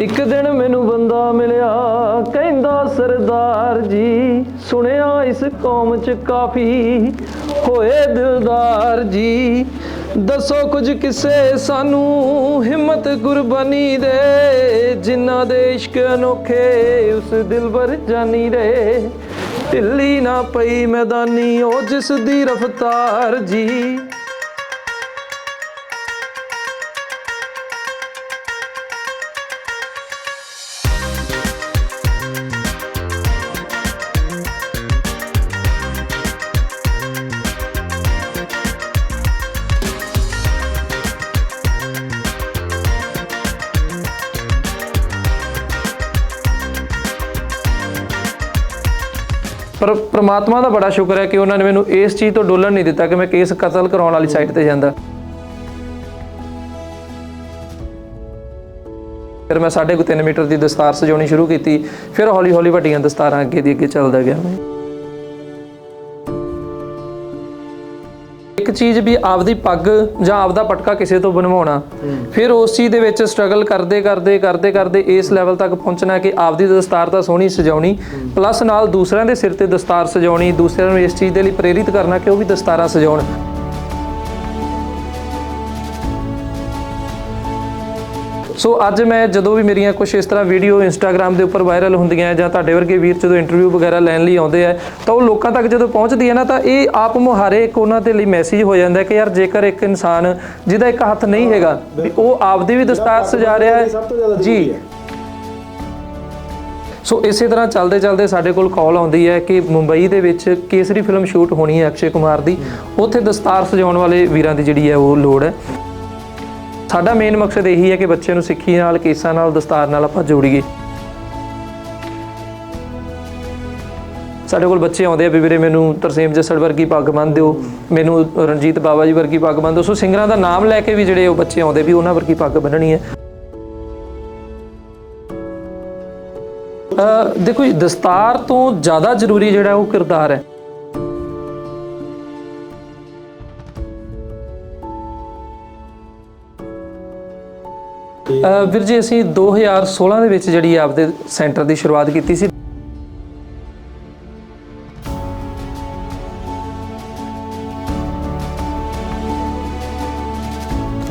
ਇੱਕ ਦਿਨ ਮੈਨੂੰ ਬੰਦਾ ਮਿਲਿਆ, ਕਹਿੰਦਾ, ਸਰਦਾਰ ਜੀ, ਸੁਣਿਆ ਇਸ ਕੌਮ 'ਚ ਕਾਫੀ ਹੋਏ ਦਿਲਦਾਰ ਜੀ। ਦੱਸੋ ਕੁਝ ਕਿਸੇ ਸਾਨੂੰ ਹਿੰਮਤ ਕੁਰਬਾਨੀ ਦੇ, ਜਿਨ੍ਹਾਂ ਦੇ ਇਸ਼ਕ ਅਨੋਖੇ ਉਸ ਦਿਲਬਰ ਜਾਨੀ ਦੇ। ਢਿੱਲੀ ਨਾ ਪਈ ਮੈਦਾਨੀ, ਉਹ ਜਿਸ ਦੀ ਰਫਤਾਰ ਜੀ। ਪਰ ਪ੍ਰਮਾਤਮਾ ਦਾ ਬੜਾ ਸ਼ੁਕਰ ਹੈ ਕਿ ਉਹਨਾਂ ਨੇ ਮੈਨੂੰ ਇਸ ਚੀਜ਼ ਤੋਂ ਡੋਲਣ ਨਹੀਂ ਦਿੱਤਾ ਕਿ ਮੈਂ ਕੇਸ ਕਤਲ ਕਰਾਉਣ ਵਾਲੀ ਸਾਈਡ ਤੇ ਜਾਂਦਾ। ਫਿਰ ਮੈਂ 3.5 ਮੀਟਰ ਦੀ ਦਸਤਾਰ ਸਜਾਉਣੀ ਸ਼ੁਰੂ ਕੀਤੀ। ਫਿਰ ਹੌਲੀ ਹੌਲੀ ਵੱਡੀਆਂ ਦਸਤਾਰਾਂ ਅੱਗੇ ਦੀ ਅੱਗੇ ਚੱਲਦਾ ਗਿਆ ਮੈਂ। ਇੱਕ ਚੀਜ਼ ਵੀ ਆਪਦੀ ਪੱਗ ਜਾਂ ਆਪਦਾ ਪਟਕਾ ਕਿਸੇ ਤੋਂ ਬਣਵਾਉਣਾ ਫਿਰ ਉਸ ਚੀਜ਼ ਦੇ ਵਿੱਚ ਸਟਰਗਲ ਕਰਦੇ ਕਰਦੇ ਕਰਦੇ ਕਰਦੇ ਇਸ ਲੈਵਲ ਤੱਕ ਪਹੁੰਚਣਾ ਕਿ ਆਪਦੀ ਦਸਤਾਰ ਤਾਂ ਸੋਹਣੀ ਸਜਾਉਣੀ ਪਲੱਸ ਨਾਲ ਦੂਸਰਿਆਂ ਦੇ ਸਿਰ ਤੇ ਦਸਤਾਰ ਸਜਾਉਣੀ ਦੂਸਰਿਆਂ ਨੂੰ ਇਸ ਚੀਜ਼ ਦੇ ਲਈ ਪ੍ਰੇਰਿਤ ਕਰਨਾ ਕਿ ਉਹ ਵੀ ਦਸਤਾਰਾਂ ਸਜਾਉਣ। ਸੋ ਅੱਜ ਮੈਂ ਜਦੋਂ ਵੀ ਮੇਰੀਆਂ ਕੁਝ ਇਸ ਤਰ੍ਹਾਂ ਵੀਡੀਓ ਇੰਸਟਾਗ੍ਰam ਦੇ ਉੱਪਰ ਵਾਇਰਲ ਹੁੰਦੀਆਂ ਜਾਂ ਤੁਹਾਡੇ ਵਰਗੇ ਵੀਰ ਜਦੋਂ ਇੰਟਰਵਿਊ ਵਗੈਰਾ ਲੈਣ ਲਈ ਆਉਂਦੇ ਆ ਤਾਂ ਉਹ ਲੋਕਾਂ ਤੱਕ ਜਦੋਂ ਪਹੁੰਚਦੀ ਹੈ ਨਾ ਤਾਂ ਇਹ ਆਪ ਮੁਹਾਰੇ ਇੱਕ ਉਹਨਾਂ ਦੇ ਲਈ ਮੈਸੇਜ ਹੋ ਜਾਂਦਾ ਕਿ ਯਾਰ ਜੇਕਰ ਇੱਕ ਇਨਸਾਨ ਜਿਹਦਾ ਇੱਕ ਹੱਥ ਨਹੀਂ ਹੈਗਾ ਵੀ ਉਹ ਆਪਦੀ ਵੀ ਦਸਤਾਰ ਸਜਾ ਰਿਹਾ ਹੈ। ਜੀ। ਸੋ ਇਸੇ ਤਰ੍ਹਾਂ ਚੱਲਦੇ ਚੱਲਦੇ ਸਾਡੇ ਕੋਲ ਕਾਲ ਆਉਂਦੀ ਹੈ ਕਿ ਮੁੰਬਈ ਦੇ ਵਿੱਚ ਕੇਸਰੀ ਫਿਲਮ ਸ਼ੂਟ ਹੋਣੀ ਹੈ ਅਕਸ਼ੇ ਕੁਮਾਰ ਦੀ। ਉੱਥੇ ਦਸਤਾਰ ਸਜਾਉਣ ਵਾਲੇ ਵੀਰਾਂ ਦੀ ਜਿਹੜੀ ਹੈ ਉਹ ਲੋੜ ਹੈ। ਸਾਡਾ ਮੇਨ ਮਕਸਦ ਇਹੀ ਹੈ ਕਿ ਬੱਚੇ ਨੂੰ ਸਿੱਖੀ ਨਾਲ, ਕੇਸਾਂ ਨਾਲ, ਦਸਤਾਰ ਨਾਲ ਆਪਾਂ ਜੋੜੀਏ। ਸਾਡੇ ਕੋਲ ਬੱਚੇ ਆਉਂਦੇ ਆ, ਵੀ ਵੀਰੇ ਮੈਨੂੰ ਤਰਸੇਮ ਜੱਸੜ ਵਰਗੀ ਪੱਗ ਬੰਨ੍ਹ ਦਿਓ, ਮੈਨੂੰ ਰਣਜੀਤ ਬਾਵਾ ਜੀ ਵਰਗੀ ਪੱਗ ਬੰਨ੍ਹ ਦਿਓ। ਸੋ ਸਿੰਗਰਾਂ ਦਾ ਨਾਮ ਲੈ ਕੇ ਵੀ ਜਿਹੜੇ ਉਹ ਬੱਚੇ ਆਉਂਦੇ, ਵੀ ਉਹਨਾਂ ਵਰਗੀ ਪੱਗ ਬੰਨਣੀ ਹੈ। ਦੇਖੋ ਜੀ, ਦਸਤਾਰ ਤੋਂ ਜ਼ਿਆਦਾ ਜ਼ਰੂਰੀ ਜਿਹੜਾ ਉਹ ਕਿਰਦਾਰ ਹੈ। ਵੀਰ ਜੀ, ਅਸੀਂ 2016 ਦੇ ਵਿੱਚ ਜਿਹੜੀ ਆਪਦੇ ਸੈਂਟਰ ਦੀ ਸ਼ੁਰੂਆਤ ਕੀਤੀ ਸੀ।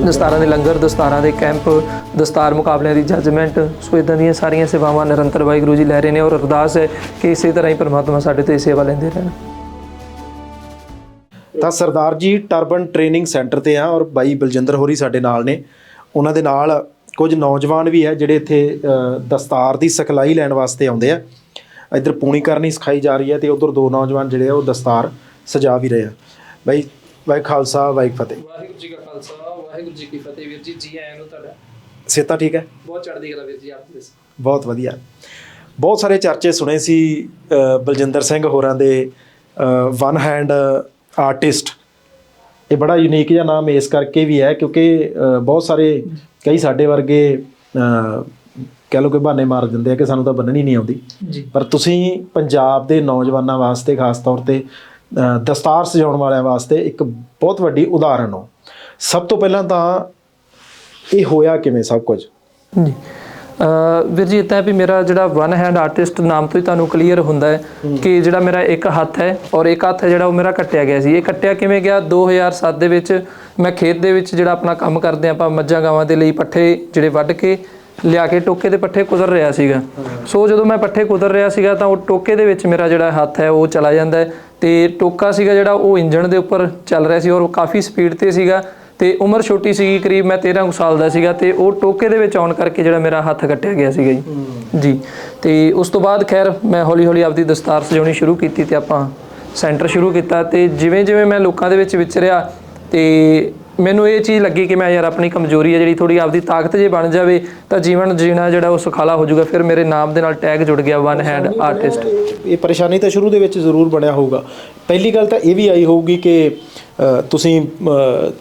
ਦਸਤਾਰਾਂ ਦੇ ਲੰਗਰ, ਦਸਤਾਰਾਂ ਦੇ ਕੈਂਪ, ਦਸਤਾਰ ਮੁਕਾਬਲਿਆਂ ਦੀ ਜੱਜਮੈਂਟ, ਸੋ ਇਦਾਂ ਦੀਆਂ ਸਾਰੀਆਂ ਸੇਵਾਵਾਂ ਨਿਰੰਤਰ ਵਾਹਿਗੁਰੂ ਜੀ ਲੈ ਰਹੇ ਨੇ ਔਰ ਅਰਦਾਸ ਹੈ ਕਿ ਇਸੇ ਤਰ੍ਹਾਂ ਹੀ ਪਰਮਾਤਮਾ ਸਾਡੇ ਤੋਂ ਇਹ ਸੇਵਾ ਲੈਂਦੇ ਰਹਿਣ। ਤਾਂ Sardar ji, turban training centre ਤੇ ਆ ਔਰ ਬਾਈ ਬਲਜਿੰਦਰ ਹੋਰੀ ਸਾਡੇ ਨਾਲ ਨੇ। ਉਹਨਾਂ ਦੇ ਨਾਲ ਕੁਝ ਨੌਜਵਾਨ ਵੀ ਹੈ ਜਿਹੜੇ ਇੱਥੇ ਦਸਤਾਰ ਦੀ ਸਿਖਲਾਈ ਲੈਣ ਵਾਸਤੇ ਆਉਂਦੇ ਆ। ਇੱਧਰ ਪੂਣੀ ਕਰਨੀ ਸਿਖਾਈ ਜਾ ਰਹੀ ਹੈ ਤੇ ਉਧਰ ਦੋ ਨੌਜਵਾਨ ਜਿਹੜੇ ਆ ਉਹ ਦਸਤਾਰ ਸਜਾ ਵੀ ਰਹੇ ਆ। ਬਾਈ ਵਾਹਿ ਖਾਲਸਾ ਵਾਹਿ ਫਤਿਹ। ਵਾਹਿਗੁਰੂ ਜੀ ਕਾ ਖਾਲਸਾ ਵਾਹਿਗੁਰੂ ਜੀ ਕੀ ਫਤਿਹ ਵੀਰ ਜੀ ਜੀ ਆਇਆਂ ਨੂੰ ਤੁਹਾਡਾ। ਸੇਤਾ ਠੀਕ ਹੈ? ਬਹੁਤ ਚੜ੍ਹਦੀ ਕਲਾ ਵੀਰ ਜੀ ਆਪ ਦੇ ਬਹੁਤ ਵਧੀਆ। ਬਹੁਤ ਸਾਰੇ ਚਰਚੇ ਸੁਣੇ ਸੀ ਬਲਜਿੰਦਰ ਸਿੰਘ ਹੋਰਾਂ ਦੇ ਵਨ ਹੈਂਡ ਆਰਟਿਸਟ ਇਹ ਬੜਾ ਯੂਨੀਕ ਜਿਹਾ ਨਾਮ ਇਸ ਕਰਕੇ ਵੀ ਹੈ ਕਿਉਂਕਿ ਬਹੁਤ ਸਾਰੇ ਕਈ ਸਾਡੇ ਵਰਗੇ ਕਹਿ ਲਓ ਕਿ ਬਹਾਨੇ ਮਾਰ ਦਿੰਦੇ ਆ ਕਿ ਸਾਨੂੰ ਤਾਂ ਬੰਨਣੀ ਨਹੀਂ ਆਉਂਦੀ। ਪਰ ਤੁਸੀਂ ਪੰਜਾਬ ਦੇ ਨੌਜਵਾਨਾਂ ਵਾਸਤੇ ਖਾਸ ਤੌਰ ਤੇ ਦਸਤਾਰ ਸਜਾਉਣ ਵਾਲਿਆਂ ਵਾਸਤੇ ਇੱਕ ਬਹੁਤ ਵੱਡੀ ਉਦਾਹਰਣ ਹੋ। ਸਭ ਤੋਂ ਪਹਿਲਾਂ ਤਾਂ ਇਹ ਹੋਇਆ ਕਿਵੇਂ ਸਭ ਕੁਝ? ਜੀ। ਵੀਰ ਜੀ ਇਤਾਂ ਵੀ ਮੇਰਾ ਜਿਹੜਾ ਵਨ ਹੈਂਡ ਆਰਟਿਸਟ ਨਾਮ ਤੋਂ ਹੀ ਤੁਹਾਨੂੰ ਕਲੀਅਰ ਹੁੰਦਾ ਹੈ ਕਿ ਜਿਹੜਾ ਮੇਰਾ ਇੱਕ ਹੱਥ ਹੈ ਔਰ ਇੱਕ ਹੱਥ ਹੈ ਜਿਹੜਾ ਉਹ ਮੇਰਾ ਕੱਟਿਆ ਗਿਆ ਸੀ। ਇਹ ਕੱਟਿਆ ਕਿਵੇਂ ਗਿਆ? 2007 ਦੇ ਵਿੱਚ ਮੈਂ ਖੇਤ ਦੇ ਵਿੱਚ ਜਿਹੜਾ ਆਪਣਾ ਕੰਮ ਕਰਦੇ ਆਪਾਂ ਮੱਝਾਂ ਗਾਵਾਂ ਦੇ ਲਈ ਪੱਠੇ ਜਿਹੜੇ ਵੱਢ ਕੇ ਲਿਆ ਕੇ ਟੋਕੇ ਦੇ ਪੱਠੇ ਕੁਦਰ ਰਿਹਾ ਸੀਗਾ। ਸੋ ਜਦੋਂ ਮੈਂ ਪੱਠੇ ਕੁਦਰ ਰਿਹਾ ਸੀਗਾ ਤਾਂ ਉਹ ਟੋਕੇ ਦੇ ਵਿੱਚ ਮੇਰਾ ਜਿਹੜਾ ਹੱਥ ਹੈ ਉਹ ਚਲਾ ਜਾਂਦਾ ਤੇ ਟੋਕਾ ਸੀਗਾ ਜਿਹੜਾ ਉਹ ਇੰਜਣ ਦੇ ਉੱਪਰ ਚੱਲ ਰਿਹਾ ਸੀ ਔਰ ਉਹ ਕਾਫੀ ਸਪੀਡ ਤੇ ਸੀਗਾ। ਤੇ ਉਮਰ ਛੋਟੀ ਸੀਗੀ ਕਰੀਬ ਮੈਂ 13 ਕੁ ਸਾਲ ਦਾ ਸੀਗਾ ਤੇ ਉਹ ਟੋਕੇ ਦੇ ਵਿੱਚ ਆਉਣ ਕਰਕੇ ਜਿਹੜਾ ਮੇਰਾ ਹੱਥ ਕੱਟਿਆ ਗਿਆ ਸੀਗਾ ਜੀ। ਜੀ। ਤੇ ਉਸ ਤੋਂ ਬਾਅਦ ਖੈਰ ਮੈਂ ਹੌਲੀ ਹੌਲੀ ਆਪਦੀ ਦਸਤਾਰ ਸਜਾਉਣੀ ਸ਼ੁਰੂ ਕੀਤੀ ਤੇ ਆਪਾਂ ਸੈਂਟਰ ਸ਼ੁਰੂ ਕੀਤਾ ਤੇ ਜਿਵੇਂ ਜਿਵੇਂ ਮੈਂ ਲੋਕਾਂ ਦੇ ਵਿੱਚ ਵਿਚਰਿਆ ਤੇ ਮੈਨੂੰ ਇਹ ਚੀਜ਼ ਲੱਗੀ ਕਿ ਮੈਂ ਯਾਰ ਆਪਣੀ ਕਮਜ਼ੋਰੀ ਹੈ ਜਿਹੜੀ ਥੋੜੀ ਆਪਦੀ ਤਾਕਤ ਜੇ ਬਣ ਜਾਵੇ ਤਾਂ ਜੀਵਨ ਜੀਣਾ ਜਿਹੜਾ ਉਹ ਸੁਖਾਲਾ ਹੋ ਜਾਊਗਾ ਫਿਰ ਮੇਰੇ ਨਾਮ ਦੇ ਨਾਲ ਟੈਗ ਜੁੜ ਗਿਆ ਵਨ ਹੈਂਡ ਆਰਟਿਸਟ ਇਹ ਪਰੇਸ਼ਾਨੀ ਤਾਂ ਸ਼ੁਰੂ ਦੇ ਵਿੱਚ ਜ਼ਰੂਰ ਬਣਿਆ ਹੋਊਗਾ। ਪਹਿਲੀ ਗੱਲ ਤਾਂ ਇਹ ਵੀ ਆਈ ਹੋਊਗੀ ਕਿ ਤੁਸੀਂ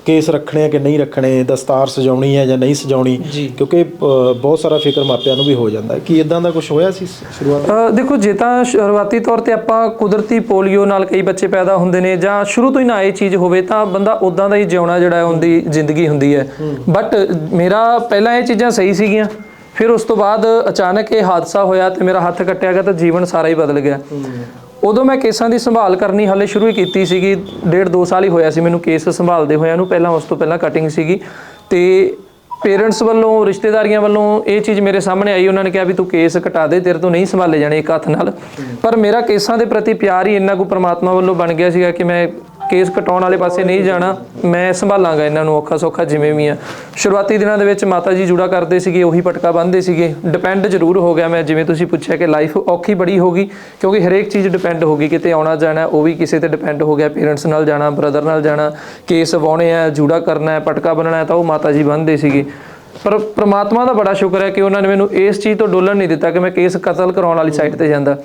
ਕੇਸ ਰੱਖਣੇ ਆ ਕਿ ਨਹੀਂ ਰੱਖਣੇ ਦਸਤਾਰ ਸਜਾਉਣੀ ਹੈ ਜਾਂ ਨਹੀਂ ਸਜਾਉਣੀ। ਕਿਉਂਕਿ ਬਹੁਤ ਸਾਰਾ ਫਿਕਰ ਮਾਪਿਆਂ ਨੂੰ ਵੀ ਹੋ ਜਾਂਦਾ ਹੈ। ਕਿ ਇਦਾਂ ਦਾ ਕੁਝ ਹੋਇਆ ਸੀ ਸ਼ੁਰੂਆਤ? ਦੇਖੋ ਜੇ ਤਾਂ ਸ਼ੁਰੂਆਤੀ ਤੌਰ ਤੇ ਆਪਾਂ ਕੁਦਰਤੀ ਪੋਲੀਓ ਨਾਲ ਕਈ ਬੱਚੇ ਪੈਦਾ ਹੁੰਦੇ ਨੇ ਜਾਂ ਸ਼ੁਰੂ ਤੋਂ ਹੀ ਨਾ ਇਹ ਚੀਜ਼ ਹੋਵੇ ਤਾਂ ਬੰਦਾ ਉਦਾਂ ਦਾ ਹੀ ਜਿਉਣਾ ਜਿਹੜਾ ਹੈ ਉਹਦੀ ਜ਼ਿੰਦਗੀ ਹੁੰਦੀ ਹੈ। ਬਟ ਮੇਰਾ ਪਹਿਲਾਂ ਇਹ ਚੀਜ਼ਾਂ ਸਹੀ ਸੀਗੀਆਂ ਫਿਰ ਉਸ ਤੋਂ ਬਾਅਦ ਅਚਾਨਕ ਇਹ ਹਾਦਸਾ ਹੋਇਆ ਤੇ ਮੇਰਾ ਹੱਥ ਕੱਟਿਆ ਗਿਆ ਤਾਂ ਜੀਵਨ ਸਾਰਾ ਹੀ ਬਦਲ ਗਿਆ। ਉਦੋਂ ਮੈਂ ਕੇਸਾਂ ਦੀ ਸੰਭਾਲ ਕਰਨੀ ਹਲੇ ਸ਼ੁਰੂ ਹੀ ਕੀਤੀ ਸੀਗੀ। ਡੇਢ ਦੋ ਸਾਲ ਹੀ ਹੋਇਆ ਸੀ ਮੈਨੂੰ ਕੇਸ ਸੰਭਾਲਦੇ ਹੋਇਆਂ ਨੂੰ। ਪਹਿਲਾਂ ਉਸ ਤੋਂ ਪਹਿਲਾਂ ਕਟਿੰਗ ਸੀਗੀ। ਤੇ ਪੇਰੈਂਟਸ ਵੱਲੋਂ, ਰਿਸ਼ਤੇਦਾਰੀਆਂ ਵੱਲੋਂ ਇਹ ਚੀਜ਼ ਮੇਰੇ ਸਾਹਮਣੇ ਆਈ। ਉਹਨਾਂ ਨੇ ਕਿਹਾ ਵੀ ਤੂੰ ਕੇਸ ਕਟਾ ਦੇ, ਤੇਰੇ ਤੋਂ ਨਹੀਂ ਸੰਭਾਲੇ ਜਾਣੇ ਇੱਕ ਹੱਥ ਨਾਲ। ਪਰ ਮੇਰਾ ਕੇਸਾਂ ਦੇ ਪ੍ਰਤੀ ਪਿਆਰ ਹੀ ਇੰਨਾ ਕੁ ਪ੍ਰਮਾਤਮਾ ਵੱਲੋਂ ਬਣ ਗਿਆ ਸੀਗਾ ਕਿ ਮੈਂ ਕੇਸ ਕਟਾਉਣ ਵਾਲੇ ਪਾਸੇ ਨਹੀਂ ਜਾਣਾ, ਮੈਂ ਸੰਭਾਲਾਂਗਾ ਇਹਨਾਂ ਨੂੰ ਔਖਾ ਸੌਖਾ ਜਿਵੇਂ ਵੀ ਆ। ਸ਼ੁਰੂਆਤੀ ਦਿਨਾਂ ਦੇ ਵਿੱਚ ਮਾਤਾ ਜੀ ਜੂੜਾ ਕਰਦੇ ਸੀਗੇ, ਉਹੀ ਪਟਕਾ ਬੰਨ੍ਹਦੇ ਸੀਗੇ। ਡਿਪੈਂਡ ਜ਼ਰੂਰ ਹੋ ਗਿਆ ਮੈਂ, ਜਿਵੇਂ ਤੁਸੀਂ ਪੁੱਛਿਆ ਕਿ ਲਾਈਫ ਔਖੀ ਬੜੀ ਹੋ ਗਈ, ਕਿਉਂਕਿ ਹਰੇਕ ਚੀਜ਼ ਡਿਪੈਂਡ ਹੋ ਗਈ, ਕਿਤੇ ਆਉਣਾ ਜਾਣਾ, ਉਹ ਵੀ ਕਿਸੇ ਤੇ ਡਿਪੈਂਡ ਹੋ ਗਿਆ ਪੇਰੈਂਟਸ ਨਾਲ ਜਾਣਾ ਬ੍ਰਦਰ ਨਾਲ ਜਾਣਾ ਕੇਸ ਵਾਉਣੇ ਆ, ਜੂੜਾ ਕਰਨਾ ਹੈ ਪਟਕਾ ਬੰਨਣਾ ਹੈ ਤਾਂ ਉਹ ਮਾਤਾ ਜੀ ਬੰਨ੍ਹਦੇ ਸੀਗੇ। ਪਰ ਪ੍ਰਮਾਤਮਾ ਦਾ ਬੜਾ ਸ਼ੁਕਰ ਹੈ ਕਿ ਉਹਨਾਂ ਨੇ ਮੈਨੂੰ ਇਸ ਚੀਜ਼ ਤੋਂ ਡੋਲਣ ਨਹੀਂ ਦਿੱਤਾ ਕਿ ਮੈਂ ਕੇਸ ਕਤਲ ਕਰਾਉਣ ਵਾਲੀ ਸਾਈਡ ਤੇ ਜਾਂਦਾ।